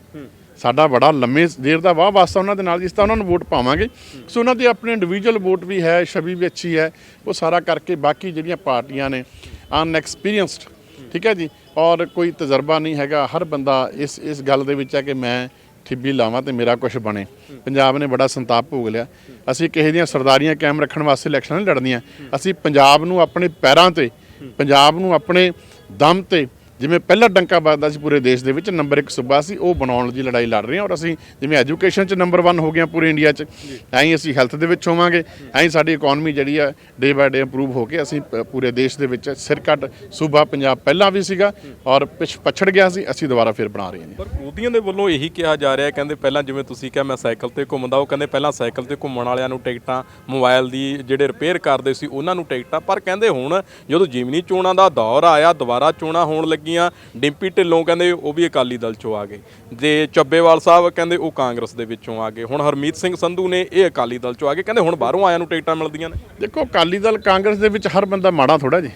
ਸਾਡਾ ਬੜਾ ਲੰਮੇ ਦੇਰ ਦਾ ਵਾਹ ਵਾਸਤਾ ਉਹਨਾਂ ਦੇ ਨਾਲ, ਜਿਸ ਤਾਂ ਉਹਨਾਂ ਨੂੰ ਵੋਟ ਪਾਵਾਂਗੇ। ਸੋ ਉਹਨਾਂ ਦੀ ਆਪਣੀ ਇੰਡੀਵਿਜੂਅਲ ਵੋਟ ਵੀ ਹੈ, ਛਵੀ ਵੀ ਅੱਛੀ ਹੈ। ਉਹ ਸਾਰਾ ਕਰਕੇ ਬਾਕੀ ਜਿਹੜੀਆਂ ਪਾਰਟੀਆਂ ਨੇ ਅਨਐਕਸਪੀਰੀਅੰਸਡ ਠੀਕ ਹੈ ਜੀ? ਔਰ ਕੋਈ ਤਜਰਬਾ ਨਹੀਂ ਹੈਗਾ, ਹਰ ਬੰਦਾ ਇਸ ਇਸ ਗੱਲ ਦੇ ਵਿੱਚ ਹੈ ਕਿ ਮੈਂ ਠਿੱਬੀ ਲਾਵਾਂ ਤੇ ਮੇਰਾ ਕੁਝ ਬਣੇ। ਪੰਜਾਬ ਨੇ ਬੜਾ ਸੰਤਾਪ ਭੋਗ ਲਿਆ। ਅਸੀਂ ਕਿਸੇ ਦੀਆਂ ਸਰਦਾਰੀਆਂ ਕਾਇਮ ਰੱਖਣ ਵਾਸਤੇ ਇਲੈਕਸ਼ਨ ਨਹੀਂ ਲੜਨੀਆਂ। ਅਸੀਂ ਪੰਜਾਬ ਨੂੰ ਆਪਣੇ ਪੈਰਾਂ ਤੇ, ਪੰਜਾਬ ਨੂੰ ਆਪਣੇ ਦਮ ਤੇ ਜਿਵੇਂ ਪਹਿਲਾ ਡੰਕਾ ਵੱਜਦਾ ਸੀ ਪੂਰੇ ਦੇਸ਼ ਦੇ ਵਿੱਚ, ਨੰਬਰ 1 ਸੂਬਾ ਸੀ, ਉਹ ਬਣਾਉਣ ਦੀ ਲੜਾਈ ਲੜ ਰਹੇ ਹਾਂ ਔਰ ਅਸੀਂ ਜਿਵੇਂ ਐਜੂਕੇਸ਼ਨ 'ਚ ਨੰਬਰ 1 ਹੋ ਗਏ ਹਾਂ ਪੂਰੇ ਇੰਡੀਆ 'ਚ ਐਂ ਅਸੀਂ ਹੈਲਥ ਦੇ ਵਿੱਚ ਹੋਵਾਂਗੇ ਐਂ ਸਾਡੀ ਇਕਨੋਮੀ ਜਿਹੜੀ ਆ ਡੇ ਬਾਏ ਡੇ ਇੰਪਰੂਵ ਹੋ ਕੇ ਅਸੀਂ ਪ- ਪੂਰੇ ਦੇਸ਼ ਦੇ ਵਿੱਚ ਸਿਰ ਕੱਢ ਸੂਬਾ ਪੰਜਾਬ ਪਹਿਲਾਂ ਵੀ ਸੀਗਾ ਔਰ ਪਿਛ, ਪਛੜ ਗਿਆ ਸੀ, ਅਸੀਂ ਦੁਬਾਰਾ ਫਿਰ ਬਣਾ ਰਹੇ ਹਾਂ ਜੀ। ਪਰ ਮੋਦੀਆਂ ਦੇ ਵੱਲੋਂ ਇਹੀ ਕਿਹਾ ਜਾ ਰਿਹਾ, ਕਹਿੰਦੇ ਪਹਿਲਾਂ ਜਿਵੇਂ ਤੁਸੀਂ ਕਿਹਾ ਮੈਂ ਸਾਈਕਲ ਤੇ ਘੁੰਮਦਾ, ਉਹ ਕਹਿੰਦੇ ਪਹਿਲਾਂ ਸਾਈਕਲ ਤੇ ਘੁੰਮਣ ਵਾਲਿਆਂ ਨੂੰ ਟਿਕਟਾਂ ਮੋਬਾਈਲ ਦੀ ਜਿਹੜੇ ਰਿਪੇਅਰ ਕਰਦੇ ਸੀ, ਉਹਨਾਂ ਨੂੰ ਟਿਕਟਾਂ, ਪਰ ਕਹਿੰਦੇ ਹੁਣ ਜਦੋਂ ਜਿਮਨੀ ਚੋਣਾਂ ਦਾ ਦੌਰ ਆਇਆ, ਦੁਬਾਰਾ ਚੋਣਾਂ ਹੋਣ ਲੱਗੀਆਂ ਲੱਗੀਆਂ। ਡਿੰਪੀ ਢਿੱਲੋਂ ਕਹਿੰਦੇ ਉਹ ਵੀ ਅਕਾਲੀ ਦਲ ਚੋਂ ਆ ਗਏ। ਤੇ ਚੱਬੇਵਾਲ ਸਾਹਿਬ ਕਹਿੰਦੇ ਉਹ ਕਾਂਗਰਸ ਦੇ ਵਿੱਚੋਂ ਆ ਗਏ। ਹੁਣ ਹਰਮੀਤ ਸਿੰਘ ਸੰਧੂ ਨੇ ਇਹ ਅਕਾਲੀ ਦਲ ਚੋਂ ਆ ਗਏ। ਕਹਿੰਦੇ ਹੁਣ ਬਾਹਰੋਂ ਆਇਆਂ ਨੂੰ ਟਿਕਟਾਂ ਮਿਲਦੀਆਂ ਨੇ। ਦੇਖੋ ਅਕਾਲੀ ਦਲ ਕਾਂਗਰਸ ਦੇ ਵਿੱਚ ਹਰ ਬੰਦਾ ਮਾੜਾ ਥੋੜਾ ਜੀ।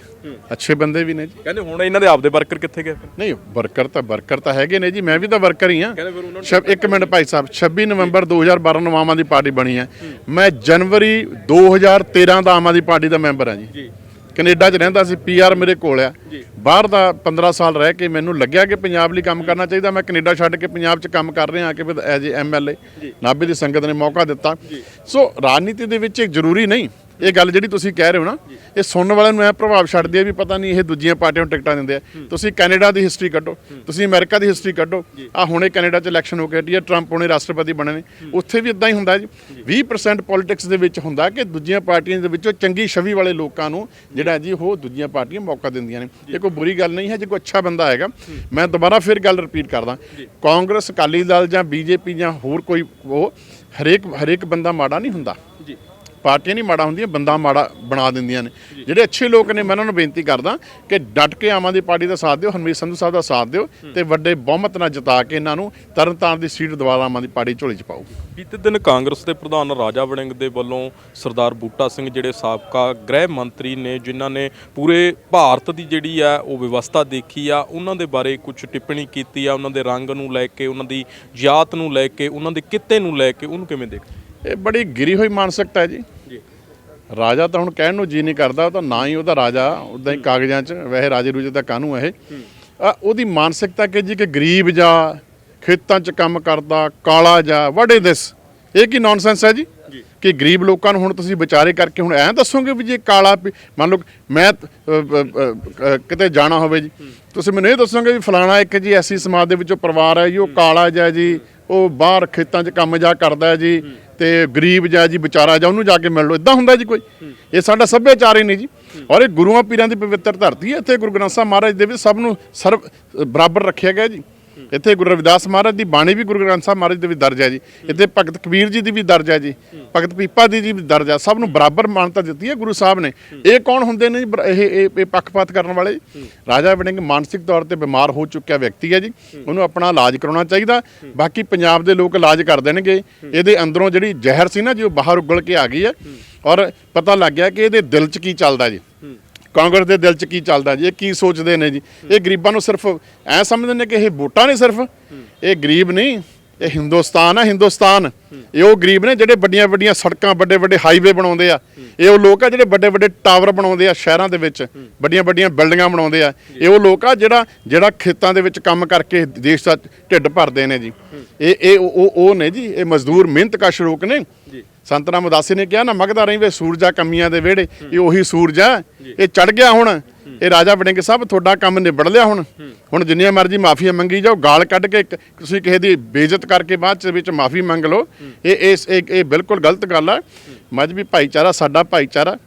ਅੱਛੇ ਬੰਦੇ ਵੀ ਨੇ ਜੀ। ਕਹਿੰਦੇ ਹੁਣ ਇਹਨਾਂ ਦੇ ਆਪਦੇ ਵਰਕਰ ਕਿੱਥੇ ਗਏ? ਨਹੀਂ ਵਰਕਰ ਤਾਂ ਵਰਕਰ ਤਾਂ ਹੈਗੇ ਨੇ ਜੀ। ਮੈਂ ਵੀ ਤਾਂ ਵਰਕਰ ਹੀ ਹਾਂ। ਇੱਕ ਮਿੰਟ ਭਾਈ ਸਾਹਿਬ। 26 ਨਵੰਬਰ 2012 ਨੂੰ ਆਮ ਆਦਮੀ ਪਾਰਟੀ ਬਣੀ ਹੈ। ਮੈਂ ਜਨਵਰੀ 2013 ਦਾ ਆਮ ਆਦਮੀ ਪਾਰਟੀ ਦਾ ਮੈਂਬਰ ਹਾਂ ਜੀ। ਜੀ। ਕੈਨੇਡਾ 'ਚ ਰਹਿੰਦਾ ਸੀ ਪੀਆਰ ਮੇਰੇ ਕੋਲ ਆ। ਬਾਹਰ ਦਾ 15 ਸਾਲ ਰਹਿ ਕੇ ਮੈਨੂੰ ਲੱਗਿਆ ਕਿ ਪੰਜਾਬ ਲਈ ਕੰਮ ਕਰਨਾ ਚਾਹੀਦਾ। ਮੈਂ ਕੈਨੇਡਾ ਛੱਡ ਕੇ ਪੰਜਾਬ 'ਚ ਕੰਮ ਕਰ ਰਿਹਾ ਕਿ ਐਜ ਐਮਐਲਏ ਨਾਭੇ ਦੀ ਸੰਗਤ ਨੇ ਮੌਕਾ ਦਿੱਤਾ। ਸੋ ਰਾਜਨੀਤੀ ਦੇ ਵਿੱਚ ਇੱਕ ਜ਼ਰੂਰੀ ਨਹੀਂ। ਇਹ ਗੱਲ ਜਿਹੜੀ ਤੁਸੀਂ ਕਹਿ ਰਹੇ ਹੋ ਨਾ ਇਹ ਸੁਣਨ ਵਾਲਿਆਂ ਨੂੰ ਇਹ ਪ੍ਰਭਾਵ ਛੱਡਦੀ ਹੈ ਵੀ ਪਤਾ ਨਹੀਂ ਇਹ ਦੂਜੀਆਂ ਪਾਰਟੀਆਂ ਨੂੰ ਟਿਕਟਾਂ ਦਿੰਦੇ ਆ। ਤੁਸੀਂ ਕੈਨੇਡਾ ਦੀ ਹਿਸਟਰੀ ਕੱਢੋ ਤੁਸੀਂ ਅਮਰੀਕਾ ਦੀ ਹਿਸਟਰੀ ਕੱਢੋ ਆ ਹੁਣੇ ਕੈਨੇਡਾ 'ਚ ਇਲੈਕਸ਼ਨ ਹੋ ਕੇ ਹਟੀ ਹੈ ਟਰੰਪ ਹੁਣੇ ਰਾਸ਼ਟਰਪਤੀ ਬਣੇ ਨੇ। ਉੱਥੇ ਵੀ ਇਦਾਂ ਹੀ ਹੁੰਦਾ ਜੀ। 20% ਪੋਲਿਟਿਕਸ ਦੇ ਵਿੱਚ ਹੁੰਦਾ ਕਿ ਦੂਜੀਆਂ ਪਾਰਟੀਆਂ ਦੇ ਵਿੱਚੋਂ ਚੰਗੀ ਛਵੀ ਵਾਲੇ ਲੋਕਾਂ ਨੂੰ ਜਿਹੜਾ ਜੀ ਉਹ ਦੂਜੀਆਂ ਪਾਰਟੀਆਂ ਮੌਕਾ ਦਿੰਦੀਆਂ ਨੇ। ਇਹ ਕੋਈ ਬੁਰੀ ਗੱਲ ਨਹੀਂ ਹੈ ਜੇ ਕੋਈ ਅੱਛਾ ਬੰਦਾ ਹੈਗਾ। ਮੈਂ ਦੁਬਾਰਾ ਫਿਰ ਗੱਲ ਰਿਪੀਟ ਕਰਦਾ। ਕਾਂਗਰਸ ਅਕਾਲੀ ਦਲ ਜਾਂ ਬੀਜੇਪੀ ਜਾਂ ਹੋਰ ਕੋਈ ਉਹ ਹਰੇਕ ਹਰੇਕ ਬੰਦਾ ਮਾੜਾ ਨਹੀਂ ਹੁੰਦਾ। ਜੀ। ਪਾਰਟੀਆਂ ਨਹੀਂ ਮਾੜਾ ਹੁੰਦੀਆਂ ਬੰਦਾ ਮਾੜਾ ਬਣਾ ਦਿੰਦੀਆਂ ਨੇ। ਜਿਹੜੇ ਅੱਛੇ ਲੋਕ ਨੇ ਮੈਂ ਉਹਨਾਂ ਨੂੰ ਬੇਨਤੀ ਕਰਦਾ ਕਿ ਡਟ ਕੇ ਆਮ ਆਦਮੀ ਪਾਰਟੀ ਦਾ ਸਾਥ ਦਿਓ ਹਰਮੀਤ ਸੰਧੂ ਸਾਹਿਬ ਦਾ ਸਾਥ ਦਿਓ ਤੇ ਵੱਡੇ ਬਹੁਮਤ ਨਾਲ ਜਿਤਾ ਕੇ ਇਹਨਾਂ ਨੂੰ ਤਰਨਤਾਰਨ ਦੀ ਸੀਟ ਦੁਬਾਰਾ ਆਮ ਆਦਮੀ ਪਾਰਟੀ ਝੋਲੀ 'ਚ ਪਾਓ। ਬੀਤੇ ਦਿਨ ਕਾਂਗਰਸ ਦੇ ਪ੍ਰਧਾਨ ਰਾਜਾ ਵੜਿੰਗ ਦੇ ਵੱਲੋਂ ਸਰਦਾਰ ਬੂਟਾ ਸਿੰਘ ਜਿਹੜੇ ਸਾਬਕਾ ਗ੍ਰਹਿ ਮੰਤਰੀ ਨੇ ਜਿਨ੍ਹਾਂ ਨੇ ਪੂਰੇ ਭਾਰਤ ਦੀ ਜਿਹੜੀ ਆ ਉਹ ਵਿਵਸਥਾ ਦੇਖੀ ਆ ਉਹਨਾਂ ਦੇ ਬਾਰੇ ਕੁਝ ਟਿੱਪਣੀ ਕੀਤੀ ਆ ਉਹਨਾਂ ਦੇ ਰੰਗ ਨੂੰ ਲੈ ਕੇ ਉਹਨਾਂ ਦੀ ਜਾਤ ਨੂੰ ਲੈ ਕੇ ਉਹਨਾਂ ਦੇ ਕਿੱਤੇ ਨੂੰ ਲੈ ਕੇ ਉਹਨੂੰ ਕਿਵੇਂ ਦੇਖ ਇਹ ਬੜੀ ਗਿਰੀ ਹੋਈ ਮਾਨਸਿਕਤਾ ਹੈ ਜੀ। ਰਾਜਾ ਤਾਂ ਹੁਣ ਕਹਿਣ ਨੂੰ ਜੀ ਨਹੀਂ ਕਰਦਾ ਉਹ ਤਾਂ ਨਾ ਹੀ ਉਹਦਾ ਰਾਜਾ ਉਦਾਂ ਹੀ ਕਾਗਜ਼ਾਂ 'ਚ ਵੈਸੇ ਰਾਜੇ ਰੂਜੇ ਦਾ ਕਾਹਨੂੰ ਇਹ। ਉਹਦੀ ਮਾਨਸਿਕਤਾ ਕਿ ਜੀ ਕਿ ਗਰੀਬ ਜਾ ਖੇਤਾਂ 'ਚ ਕੰਮ ਕਰਦਾ ਕਾਲਾ ਜਾ ਵਾਟ ਇਜ਼ ਦਿਸ ਇਹ ਕੀ ਨੌਨਸੈਂਸ ਹੈ ਜੀ? ਕਿ ਗਰੀਬ ਲੋਕਾਂ ਨੂੰ ਹੁਣ ਤੁਸੀਂ ਵਿਚਾਰੇ ਕਰਕੇ ਹੁਣ ਐਂ ਦੱਸੋਗੇ ਵੀ ਜੇ ਕਾਲਾ ਮੰਨ ਲਓ ਮੈਂ ਕਿਤੇ ਜਾਣਾ ਹੋਵੇ ਜੀ। ਤੁਸੀਂ ਮੈਨੂੰ ਇਹ ਦੱਸੋਗੇ ਵੀ ਫਲਾਣਾ ਇੱਕ ਜੀ ਐਸੀ ਸਮਾਜ ਦੇ ਵਿੱਚੋਂ ਪਰਿਵਾਰ ਹੈ ਜੀ ਉਹ ਕਾਲਾ ਜਾ ਜੀ ਉਹ ਬਾਹਰ ਖੇਤਾਂ 'ਚ ਕੰਮ ਜਾ ਕਰਦਾ ਹੈ। ਜੀ ਤੇ ਗਰੀਬ ਜਾ ਜੀ ਵਿਚਾਰਾ ਜਾ ਉਹਨੂੰ ਜਾ ਕੇ ਮਿਲ ਲਓ ਇਦਾਂ ਹੁੰਦਾ ਜੀ ਕੋਈ। ਇਹ ਸਾਡਾ ਸੱਭਿਆਚਾਰ ਹੀ ਨਹੀਂ ਜੀ। ਔਰ ਇਹ ਗੁਰੂਆਂ ਪੀਰਾਂ ਦੀ ਪਵਿੱਤਰ ਧਰਤੀ ਹੈ ਇੱਥੇ ਗੁਰੂ ਗ੍ਰੰਥ ਸਾਹਿਬ ਮਹਾਰਾਜ ਦੇ ਵੀ ਸਭ ਨੂੰ ਸਰਵ ਬਰਾਬਰ ਰੱਖਿਆ ਗਿਆ ਜੀ। ਇੱਥੇ ਗੁਰੂ ਰਵਿਦਾਸ ਮਹਾਰਾਜ ਦੀ ਬਾਣੀ ਵੀ ਗੁਰੂ ਗ੍ਰੰਥ ਸਾਹਿਬ ਮਹਾਰਾਜ ਦੇ ਵੀ ਦਰਜ ਹੈ ਜੀ। ਇੱਥੇ ਭਗਤ ਕਬੀਰ ਜੀ ਦੀ ਵੀ ਦਰਜ ਹੈ ਜੀ। ਭਗਤ ਪੀਪਾ ਦੀ ਜੀ ਵੀ ਦਰਜ ਹੈ। ਸਭ ਨੂੰ ਬਰਾਬਰ ਮਾਨਤਾ ਦਿੱਤੀ ਹੈ ਗੁਰੂ ਸਾਹਿਬ ਨੇ। ਇਹ ਕੌਣ ਹੁੰਦੇ ਨੇ ਇਹ ਇਹ ਇਹ ਪੱਖਪਾਤ ਕਰਨ ਵਾਲੇ ਰਾਜਾ ਵੜਿੰਗ ਮਾਨਸਿਕ ਤੌਰ ਤੇ ਬਿਮਾਰ ਹੋ ਚੁੱਕਿਆ ਵਿਅਕਤੀ ਹੈ ਜੀ। ਉਹਨੂੰ ਆਪਣਾ ਇਲਾਜ ਕਰਾਉਣਾ ਚਾਹੀਦਾ। ਬਾਕੀ ਪੰਜਾਬ ਦੇ ਲੋਕ ਇਲਾਜ ਕਰ ਦੇਣਗੇ। ਇਹਦੇ ਅੰਦਰੋਂ ਜਿਹੜੀ ਜ਼ਹਿਰ ਸੀ ਨਾ ਜੀ, ਉਹ ਬਾਹਰ ਉਗਲ ਕੇ ਆ ਗਈ ਹੈ। ਔਰ ਪਤਾ ਲੱਗ ਗਿਆ ਕਿ ਇਹਦੇ ਦਿਲ 'ਚ ਕੀ ਚੱਲਦਾ ਜੀ। ਕਾਂਗਰਸ ਦੇ ਦਿਲ 'ਚ ਕੀ ਚੱਲਦਾ ਜੀ? ਇਹ ਕੀ ਸੋਚਦੇ ਨੇ ਜੀ? ਇਹ ਗਰੀਬਾਂ ਨੂੰ ਸਿਰਫ ਐ ਸਮਝਦੇ ਨੇ ਕਿ ਇਹ ਵੋਟਾਂ ਨੇ ਸਿਰਫ? ਇਹ ਗਰੀਬ ਨਹੀਂ, ਇਹ ਹਿੰਦੁਸਤਾਨ ਆ, ਹਿੰਦੁਸਤਾਨ। ਇਹ ਉਹ ਗਰੀਬ ਨੇ ਜਿਹੜੇ ਵੱਡੀਆਂ ਵੱਡੀਆਂ ਸੜਕਾਂ, ਵੱਡੇ ਵੱਡੇ ਹਾਈਵੇ ਬਣਾਉਂਦੇ ਆ। ਇਹ ਉਹ ਲੋਕ ਆ ਜਿਹੜੇ ਵੱਡੇ ਵੱਡੇ ਟਾਵਰ ਬਣਾਉਂਦੇ ਆ ਸ਼ਹਿਰਾਂ ਦੇ ਵਿੱਚ। ਵੱਡੀਆਂ ਵੱਡੀਆਂ ਬਿਲਡਿੰਗਾਂ ਬਣਾਉਂਦੇ ਆ। ਇਹ ਉਹ ਲੋਕ ਆ ਜਿਹੜਾ ਜਿਹੜਾ ਖੇਤਾਂ ਦੇ ਵਿੱਚ ਕੰਮ ਕਰਕੇ ਦੇਸ਼ ਦਾ ਢਿੱਡ ਭਰਦੇ ਨੇ ਜੀ। ਇਹ ਇਹ ਉਹ, ਉਹ- ਉਹ ਨੇ ਜੀ, ਇਹ ਮਜ਼ਦੂਰ ਮਿਹਨਤਕਸ਼ ਲੋਕ ਨੇ। ਸੰਤ ਰਾਮ ਉਦਾਸੀ ਨੇ ਕਿਹਾ, ਨਾ ਮਗਦਾ ਰਹੀਵੇ ਸੂਰਜਾ ਕਮੀਆਂ ਦੇ ਵਿਹੜੇ, ਇਹ ਉਹੀ ਸੂਰਜ ਆ। ਇਹ ਚੜ ਗਿਆ ਹੁਣ। ਇਹ ਰਾਜਾ ਵੜਿੰਗ ਸਾਹਿਬ, ਤੁਹਾਡਾ ਕੰਮ ਨਿਬੜ ਲਿਆ ਹੁਣ। ਹੁਣ ਜਿੰਨੀਆਂ ਮਰਜ਼ੀ ਮਾਫੀਆਂ ਮੰਗੀ ਜਾਓ, ਗਾਲ ਕੱਢ ਕੇ ਤੁਸੀਂ ਕਿਸੇ ਦੀ ਬੇਇੱਜ਼ਤ ਕਰਕੇ ਬਾਅਦ ਚ ਵਿੱਚ ਮਾਫੀ ਮੰਗ ਲਓ। ਇਹ ਇਸ ਇਹ ਬਿਲਕੁਲ ਗਲਤ ਗੱਲ ਆ। ਮਜਬੀ ਭਾਈਚਾਰਾ, ਸਾਡਾ ਭਾਈਚਾਰਾ।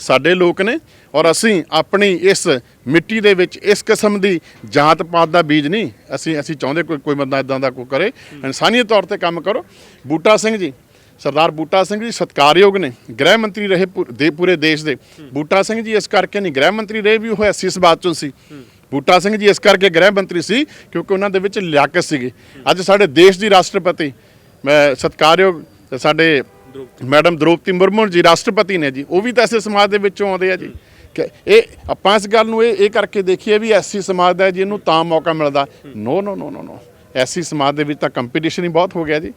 ਸਾਡੇ ਲੋਕ ਨੇ ਔਰ ਅਸੀਂ ਆਪਣੀ ਇਸ ਮਿੱਟੀ ਦੇ ਵਿੱਚ ਇਸ ਕਿਸਮ ਦੀ ਜਾਤ ਪਾਤ ਦਾ ਬੀਜ ਨਹੀਂ। ਅਸੀਂ ਅਸੀਂ ਚਾਹੁੰਦੇ ਕੋਈ ਕੋਈ ਬੰਦਾ ਇਦਾਂ ਦਾ ਕੋਈ ਕਰੇ। ਇਨਸਾਨੀਅਤ ਤੌਰ ਤੇ ਕੰਮ ਕਰੋ। ਬੂਟਾ ਸਿੰਘ ਜੀ ਸਰਦਾਰ ਬੂਟਾ ਸਿੰਘ ਜੀ ਸਤਕਾਰਯੋਗ ਨੇ, ਗ੍ਰਹਿ ਮੰਤਰੀ ਰਹੇ ਪੂ- ਦੇ ਪੂਰੇ ਦੇਸ਼ ਦੇ। ਬੂਟਾ ਸਿੰਘ ਜੀ ਇਸ ਕਰਕੇ ਨਹੀਂ, ਗ੍ਰਹਿ ਮੰਤਰੀ ਰਹੇ ਵੀ ਉਹ ਐਸੀ ਸਬਾਤ ਚੋਂ ਸੀ। ਬੂਟਾ ਸਿੰਘ ਜੀ ਇਸ ਕਰਕੇ ਗ੍ਰਹਿ ਮੰਤਰੀ ਸੀ ਕਿਉਂਕਿ ਉਹਨਾਂ ਦੇ ਵਿੱਚ ਲਿਆਕਤ ਸੀਗੀ। ਅੱਜ ਸਾਡੇ ਦੇਸ਼ ਦੀ ਰਾਸ਼ਟਰਪਤੀ, ਮੈਂ ਸਤਕਾਰਯੋਗ ਸਾਡੇ ਮੈਡਮ ਦ੍ਰੋਪਦੀ ਮੁਰਮੂ ਜੀ ਰਾਸ਼ਟਰਪਤੀ ਨੇ ਜੀ, ਉਹ ਵੀ ਤਾਂ ਐਸੇ ਸਮਾਜ ਦੇ ਵਿੱਚੋਂ ਆਉਂਦੇ ਆ ਜੀ। ਕਿ ਇਹ ਆਪਾਂ ਇਸ ਗੱਲ ਨੂੰ ਇਹ ਇਹ ਕਰਕੇ ਦੇਖੀਏ ਵੀ ਐਸੀ ਸਮਾਜ ਦਾ ਜਿਹਨੂੰ ਤਾਂ ਮੌਕਾ ਮਿਲਦਾ। ਨੋ ਨੋ ਨੋ ਨੋ ਨੋ। ਐਸੀ ਸਮਾਜ ਦੇ ਵਿੱਚ ਤਾਂ ਕੰਪੀਟੀਸ਼ਨ ਹੀ ਬਹੁਤ ਹੋ ਗਿਆ ਜੀ।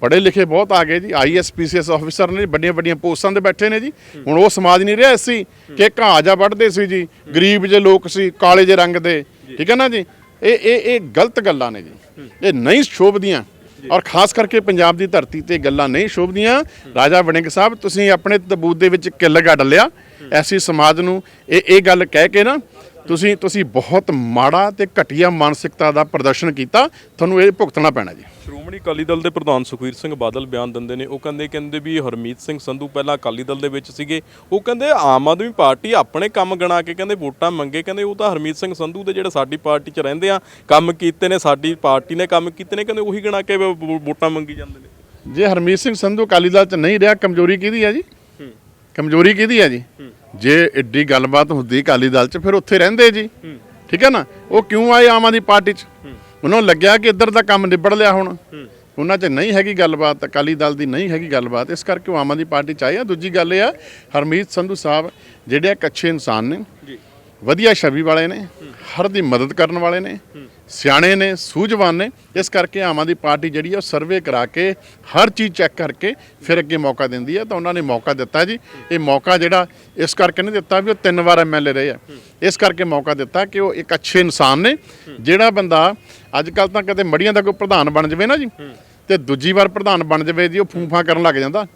ਪੜ੍ਹੇ ਲਿਖੇ ਬਹੁਤ ਆ ਗਏ ਜੀ। ਆਈਐਸ ਪੀਸੀਐਸ ਆਫੀਸਰ ਨੇ ਵੱਡੀਆਂ ਵੱਡੀਆਂ ਪੋਸਟਾਂ ਤੇ ਬੈਠੇ ਨੇ ਜੀ। ਹੁਣ ਉਹ ਸਮਾਜ ਨਹੀਂ ਰਿਹਾ ਐਸੀ ਕਿ ਘਾਹ ਜਾ ਵੱਢਦੇ ਸੀ ਜੀ। ਗਰੀਬ ਜੇ ਲੋਕ ਸੀ ਕਾਲੇ ਜੇ ਰੰਗ ਦੇ। ਠੀਕ ਹੈ ਨਾ ਜੀ? ਇਹ ਇਹ ਇਹ ਗਲਤ ਗੱਲਾਂ ਨੇ ਜੀ। ਇਹ ਨਹੀਂ ਸ਼ੋਭਦੀਆਂ। ਔਰ ਖਾਸ ਕਰਕੇ ਪੰਜਾਬ ਦੀ ਧਰਤੀ ਤੇ ਗੱਲਾਂ ਨਹੀਂ ਸ਼ੋਭਦੀਆਂ। ਰਾਜਾ ਵੜਿੰਗ ਸਾਹਿਬ ਤੁਸੀਂ ਆਪਣੇ ਤਬੂਤ ਦੇ ਵਿੱਚ ਕਿੱਲ ਗੱਡ ਲਿਆ। ਐਸੀ ਸਮਾਜ ਨੂੰ ਇਹ ਇਹ ਗੱਲ ਕਹਿ ਕੇ ਨਾ ਤੁਸੀਂ ਤੁਸੀਂ ਬਹੁਤ ਮਾੜਾ ਤੇ ਘਟੀਆ ਮਾਨਸਿਕਤਾ ਦਾ ਪ੍ਰਦਰਸ਼ਨ ਕੀਤਾ ਤੁਹਾਨੂੰ ਇਹ ਭੁਗਤਣਾ ਪੈਣਾ ਜੀ। ਸ਼੍ਰੋਮਣੀ ਅਕਾਲੀ ਦਲ ਦੇ ਪ੍ਰਧਾਨ ਸੁਖਵੀਰ ਸਿੰਘ ਬਾਦਲ ਬਿਆਨ ਦਿੰਦੇ ਨੇ ਉਹ ਕਹਿੰਦੇ ਕਹਿੰਦੇ ਵੀ ਹਰਮੀਤ ਸਿੰਘ ਸੰਧੂ ਪਹਿਲਾਂ ਅਕਾਲੀ ਦਲ ਦੇ ਵਿੱਚ ਸੀਗੇ ਉਹ ਕਹਿੰਦੇ ਆਮ ਆਦਮੀ ਪਾਰਟੀ ਆਪਣੇ ਕੰਮ ਗਣਾ ਕੇ ਕਹਿੰਦੇ ਵੋਟਾਂ ਮੰਗੇ ਕਹਿੰਦੇ ਉਹ ਤਾਂ ਹਰਮੀਤ ਸਿੰਘ ਸੰਧੂ ਦੇ ਜਿਹੜੇ ਸਾਡੀ ਪਾਰਟੀ 'ਚ ਰਹਿੰਦੇ ਆ ਕੰਮ ਕੀਤੇ ਨੇ ਸਾਡੀ ਪਾਰਟੀ ਨੇ ਕੰਮ ਕੀਤੇ ਨੇ ਕਹਿੰਦੇ ਉਹੀ ਗਣਾ ਕੇ ਵੋਟਾਂ ਮੰਗੀ ਜਾਂਦੇ ਨੇ। ਜੇ ਹਰਮੀਤ ਸਿੰਘ ਸੰਧੂ ਅਕਾਲੀ ਦਲ ਚ ਨਹੀਂ ਰਿਹਾ ਕਮਜ਼ੋਰੀ ਕਿਹਦੀ ਹੈ ਜੀ? ਕਮਜ਼ੋਰੀ ਕਿਹਦੀ ਹੈ ਜੀ? ਜੇ ਏਡੀ ਗੱਲਬਾਤ ਹੁੰਦੀ ਅਕਾਲੀ ਦਲ ਚ ਫਿਰ ਉੱਥੇ ਰਹਿੰਦੇ ਜੀ। ਠੀਕ ਹੈ ਨਾ? ਉਹ ਕਿਉਂ ਆਏ ਆਮ ਆਦਮੀ ਪਾਰਟੀ 'ਚ? ਉਹਨਾਂ ਨੂੰ ਲੱਗਿਆ ਕਿ ਇੱਧਰ ਦਾ ਕੰਮ ਨਿਬੜ ਲਿਆ ਹੁਣ। ਉਹਨਾਂ 'ਚ ਨਹੀਂ ਹੈਗੀ ਗੱਲਬਾਤ ਅਕਾਲੀ ਦਲ ਦੀ ਨਹੀਂ ਹੈਗੀ ਗੱਲਬਾਤ। ਇਸ ਕਰਕੇ ਉਹ ਆਮ ਆਦਮੀ ਪਾਰਟੀ 'ਚ ਆਏ ਆ। ਦੂਜੀ ਗੱਲ ਇਹ ਆ ਹਰਮੀਤ ਸੰਧੂ ਸਾਹਿਬ ਜਿਹੜੇ ਇੱਕ ਅੱਛੇ ਇਨਸਾਨ ਨੇ ਜੀ। ਵਧੀਆ ਛਵੀ ਵਾਲੇ ਨੇ, ਹਰ ਦੀ ਮਦਦ ਕਰਨ ਵਾਲੇ ਨੇ, ਸਿਆਣੇ ਨੇ, ਸੂਝਵਾਨ ਨੇ, ਇਸ ਕਰਕੇ ਆਮ ਆਦਮੀ ਪਾਰਟੀ ਜਿਹੜੀ ਆ ਉਹ ਸਰਵੇ ਕਰਾ ਕੇ ਹਰ ਚੀਜ਼ ਚੈੱਕ ਕਰਕੇ ਫਿਰ ਅੱਗੇ ਮੌਕਾ ਦਿੰਦੀ ਹੈ ਤਾਂ ਉਹਨਾਂ ਨੇ ਮੌਕਾ ਦਿੱਤਾ ਜੀ। ਇਹ ਮੌਕਾ ਜਿਹੜਾ ਇਸ ਕਰਕੇ ਨਹੀਂ ਦਿੱਤਾ ਵੀ ਉਹ ਤਿੰਨ ਵਾਰ ਐਮਐਲਏ ਰਹੇ ਆ। ਇਸ ਕਰਕੇ ਮੌਕਾ ਦਿੱਤਾ ਕਿ ਉਹ ਇੱਕ ਅੱਛੇ ਇਨਸਾਨ ਨੇ, ਜਿਹੜਾ ਬੰਦਾ ਅੱਜ ਕੱਲ ਤਾਂ ਕਦੇ ਮੜੀਆਂ ਦਾ ਕੋਈ ਪ੍ਰਧਾਨ ਬਣ ਜਾਵੇ ਨਾ ਜੀ, ਤੇ ਦੂਜੀ ਵਾਰ ਪ੍ਰਧਾਨ ਬਣ ਜਾਵੇ ਜੀ, ਉਹ ਫੂਫਾ ਕਰਨ ਲੱਗ ਜਾਂਦਾ।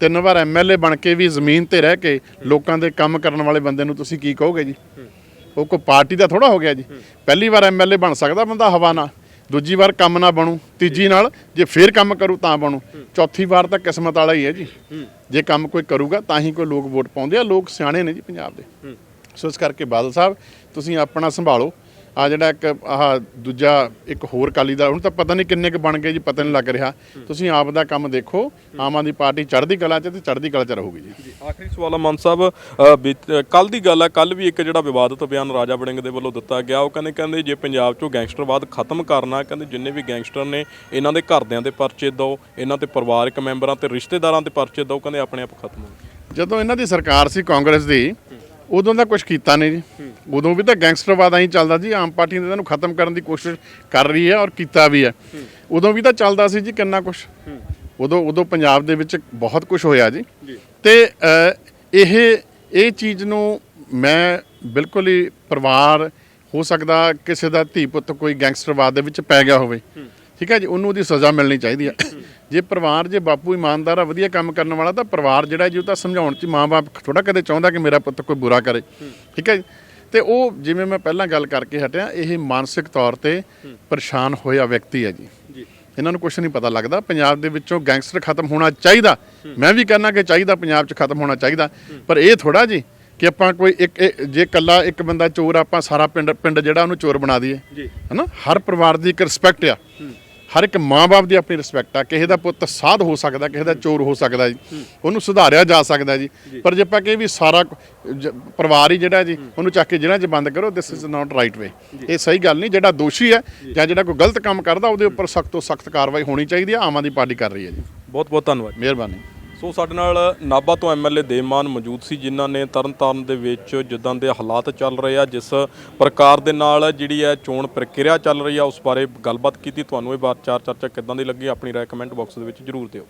ਤਿੰਨ ਵਾਰ ਐਮਐਲਏ ਬਣ ਕੇ ਵੀ ਜ਼ਮੀਨ ਤੇ ਰਹਿ ਕੇ ਲੋਕਾਂ ਦੇ ਕੰਮ ਕਰਨ ਵਾਲੇ ਬੰਦੇ ਨੂੰ ਤੁਸੀਂ ਕੀ ਕਹੋਗੇ ਜੀ? ਉਹ ਕੋਈ ਪਾਰਟੀ ਦਾ ਥੋੜਾ ਹੋ ਗਿਆ ਜੀ। ਪਹਿਲੀ ਵਾਰ ਐਮਐਲਏ ਬਣ ਸਕਦਾ ਬੰਦਾ ਹਵਾ ਨਾਲ। ਦੂਜੀ ਵਾਰ ਕੰਮ ਨਾ ਬਣੂ। ਤੀਜੀ ਨਾਲ ਜੇ ਫੇਰ ਕੰਮ ਕਰੂ ਤਾਂ ਬਣੂ। ਚੌਥੀ ਵਾਰ ਤਾਂ ਕਿਸਮਤ ਵਾਲਾ ਹੀ ਹੈ ਜੀ। ਜੇ ਕੰਮ ਕੋਈ ਕਰੂਗਾ ਤਾਂ ਹੀ ਕੋਈ ਲੋਕ ਵੋਟ ਪਾਉਂਦੇ ਆ। ਲੋਕ ਸਿਆਣੇ ਨੇ ਜੀ ਪੰਜਾਬ ਦੇ। ਸੋ ਇਸ ਕਰਕੇ ਬਾਦਲ ਸਾਹਿਬ ਤੁਸੀਂ ਆਪਣਾ ਸੰਭਾਲੋ। ਆ ਜਿਹੜਾ ਇੱਕ ਆਹ ਦੂਜਾ ਇੱਕ ਹੋਰ ਕਾਲੀ ਦਾ ਹੁਣ ਤਾਂ ਪਤਾ ਨਹੀਂ ਕਿੰਨੇ ਕ ਬਣ ਗਏ ਜੀ ਪਤਾ ਨਹੀਂ ਲੱਗ ਰਿਹਾ। ਤੁਸੀਂ ਆਪ ਦਾ ਕੰਮ ਦੇਖੋ ਆਮ ਆਦਮੀ ਪਾਰਟੀ ਚੜ੍ਹਦੀ ਕਲਾ 'ਚ ਤੇ ਚੜ੍ਹਦੀ ਕਲਾ 'ਚ ਰਹੂਗੀ ਜੀ। ਆਖਰੀ ਸਵਾਲ ਆ ਮਾਨ ਸਾਹਿਬ ਕੱਲ ਦੀ ਗੱਲ ਹੈ ਕੱਲ ਵੀ ਇੱਕ ਜਿਹੜਾ ਵਿਵਾਦਤ ਬਿਆਨ ਰਾਜਾ ਵੜਿੰਗ ਦੇ ਵੱਲੋਂ ਦਿੱਤਾ ਗਿਆ ਉਹ ਕਹਿੰਦੇ ਕਹਿੰਦੇ ਜੇ ਪੰਜਾਬ 'ਚੋਂ ਗੈਂਗਸਟਰਵਾਦ ਖਤਮ ਕਰਨਾ ਕਹਿੰਦੇ ਜਿੰਨੇ ਵੀ ਗੈਂਗਸਟਰ ਨੇ ਇਹਨਾਂ ਦੇ ਘਰਦਿਆਂ ਦੇ ਪਰਚੇ ਦਿਓ ਇਹਨਾਂ ਤੇ ਪਰਿਵਾਰਕ ਮੈਂਬਰਾਂ ਤੇ ਰਿਸ਼ਤੇਦਾਰਾਂ ਦੇ ਪਰਚੇ ਦਿਓ ਕਹਿੰਦੇ ਆਪਣੇ ਆਪ ਖਤਮ ਹੋ ਜਦੋਂ ਇਹਨਾਂ ਦੀ ਸਰਕਾਰ ਸੀ ਕਾਂਗਰਸ ਦੀ ਉਦੋਂ ਦਾ ਕੁਝ ਕੀਤਾ ਨਹੀਂ ਜੀ। ਉਦੋਂ ਵੀ ਤਾਂ ਗੈਂਗਸਟਰਵਾਦ ਆਈ ਚੱਲਦਾ ਜੀ। ਆਮ ਪਾਰਟੀ ਨੇ ਇਹਨੂੰ ਖਤਮ ਕਰਨ ਦੀ ਕੋਸ਼ਿਸ਼ ਕਰ ਰਹੀ ਹੈ ਔਰ ਕੀਤਾ ਵੀ ਹੈ। ਉਦੋਂ ਵੀ ਤਾਂ ਚੱਲਦਾ ਸੀ ਜੀ ਕਿੰਨਾ ਕੁਝ ਉਦੋਂ ਉਦੋਂ ਪੰਜਾਬ ਦੇ ਵਿੱਚ ਬਹੁਤ ਕੁਝ ਹੋਇਆ ਜੀ। ਤੇ ਇਹ ਇਹ ਚੀਜ਼ ਨੂੰ ਮੈਂ ਬਿਲਕੁਲ ਹੀ ਪਰਿਵਾਰ ਹੋ ਸਕਦਾ ਕਿਸੇ ਦਾ ਧੀ ਪੁੱਤ ਕੋਈ ਗੈਂਗਸਟਰਵਾਦ ਦੇ ਵਿੱਚ ਪੈ ਗਿਆ ਹੋਵੇ। ਠੀਕ ਹੈ ਜੀ ਉਹਨੂੰ ਉਹਦੀ ਸਜ਼ਾ ਮਿਲਣੀ ਚਾਹੀਦੀ ਹੈ। ਜੇ ਪਰਿਵਾਰ ਜੇ ਬਾਪੂ ਇਮਾਨਦਾਰ ਆ ਵਧੀਆ ਕੰਮ ਕਰਨ ਵਾਲਾ ਤਾਂ ਪਰਿਵਾਰ ਜਿਹੜਾ ਜੀ ਉਹ ਤਾਂ ਸਮਝਾਉਣ ਚ ਮਾਂ-ਬਾਪ ਥੋੜਾ ਕਦੇ ਚਾਹੁੰਦਾ ਕਿ ਮੇਰਾ ਪੁੱਤ ਕੋਈ ਬੁਰਾ ਕਰੇ। ਠੀਕ ਹੈ ਤੇ ਉਹ ਜਿਵੇਂ ਮੈਂ ਪਹਿਲਾਂ ਗੱਲ ਕਰਕੇ ਹਟਿਆ ਇਹ ਮਾਨਸਿਕ ਤੌਰ ਤੇ ਪਰੇਸ਼ਾਨ ਹੋਇਆ ਵਿਅਕਤੀ ਹੈ ਜੀ। ਜੀ। ਇਹਨਾਂ ਨੂੰ ਕੁਝ ਨਹੀਂ ਪਤਾ ਲੱਗਦਾ। ਪੰਜਾਬ ਦੇ ਵਿੱਚੋਂ ਗੈਂਗਸਟਰ ਖਤਮ ਹੋਣਾ ਚਾਹੀਦਾ। ਮੈਂ ਵੀ ਕਹਿੰਦਾ ਕਿ ਚਾਹੀਦਾ ਪੰਜਾਬ 'ਚ ਖਤਮ ਹੋਣਾ ਚਾਹੀਦਾ। ਪਰ ਇਹ ਥੋੜਾ ਜੀ ਕਿ ਆਪਾਂ ਕੋਈ ਇੱਕ ਜੇ ਕੱਲਾ ਇੱਕ ਬੰਦਾ ਚੋਰ ਆਪਾਂ ਸਾਰਾ ਪਿੰਡ ਪਿੰਡ ਜਿਹੜਾ ਉਹਨੂੰ ਚੋਰ ਬਣਾ ਦਈਏ। ਜੀ। ਹਨਾ? ਹਰ ਪਰਿਵਾਰ ਦੀ ਇੱਕ ਰਿਸਪੈਕਟ ਆ। ਹਰ ਇੱਕ ਮਾਂ-ਬਾਪ ਦੀ ਆਪਣੀ ਰਿਸਪੈਕਟ ਆ ਕਿਸੇ ਦਾ ਪੁੱਤ ਸਾਧ ਹੋ ਸਕਦਾ ਕਿਸੇ ਦਾ ਚੋਰ ਹੋ ਸਕਦਾ ਜੀ ਉਹਨੂੰ ਸੁਧਾਰਿਆ ਜਾ ਸਕਦਾ ਜੀ। ਪਰ ਜੇ ਆਪਾਂ ਕਹੇ ਵੀ ਸਾਰਾ ਜ- ਪਰਿਵਾਰ ਹੀ ਜਿਹੜਾ ਜੀ ਉਹਨੂੰ ਚੱਕ ਕੇ ਜਿਹੜਾ 'ਚ ਬੰਦ ਕਰੋ ਦਿਸ ਇਜ਼ ਨਾਟ ਰਾਈਟ ਵੇ ਇਹ ਸਹੀ ਗੱਲ ਨਹੀਂ ਜਿਹੜਾ ਦੋਸ਼ੀ ਹੈ ਜਾਂ। ਜਿਹੜਾ ਕੋਈ ਗਲਤ ਕੰਮ ਕਰਦਾ ਉਹਦੇ ਉੱਪਰ ਸਖਤ ਤੋਂ ਸਖਤ ਕਾਰਵਾਈ ਹੋਣੀ ਚਾਹੀਦੀ ਹੈ ਆਮ ਆਦਮੀ ਪਾਰਟੀ ਕਰ ਰਹੀ ਹੈ ਜੀ। ਬਹੁਤ ਬਹੁਤ ਧੰਨਵਾਦ। ਮਿਹਰਬਾਨੀ। ਸੋ ਸਾਡੇ ਨਾਲ ਨਾਭਾ ਤੋਂ ਐਮਐਲਏ ਦੇਵਮਾਨ ਮੌਜੂਦ ਸੀ, ਜਿਨ੍ਹਾਂ ਨੇ ਤਰਨਤਾਰਨ ਦੇ ਵਿੱਚ ਜਿੱਦਾਂ ਦੇ ਹਾਲਾਤ ਚੱਲ ਰਹੇ ਆ, ਜਿਸ ਪ੍ਰਕਾਰ ਦੇ ਨਾਲ ਜਿਹੜੀ ਹੈ ਚੋਣ ਪ੍ਰਕਿਰਿਆ ਚੱਲ ਰਹੀ ਆ, ਉਸ ਬਾਰੇ ਗੱਲਬਾਤ ਕੀਤੀ। ਤੁਹਾਨੂੰ ਇਹ ਬਾਤ ਚਾਰ ਚਰਚਾ ਕਿੱਦਾਂ ਦੀ ਲੱਗੀ? ਆਪਣੀ ਰਾਏ ਕਮੈਂਟ ਬਾਕਸ ਦੇ ਵਿੱਚ ਜਰੂਰ ਦਿਓ।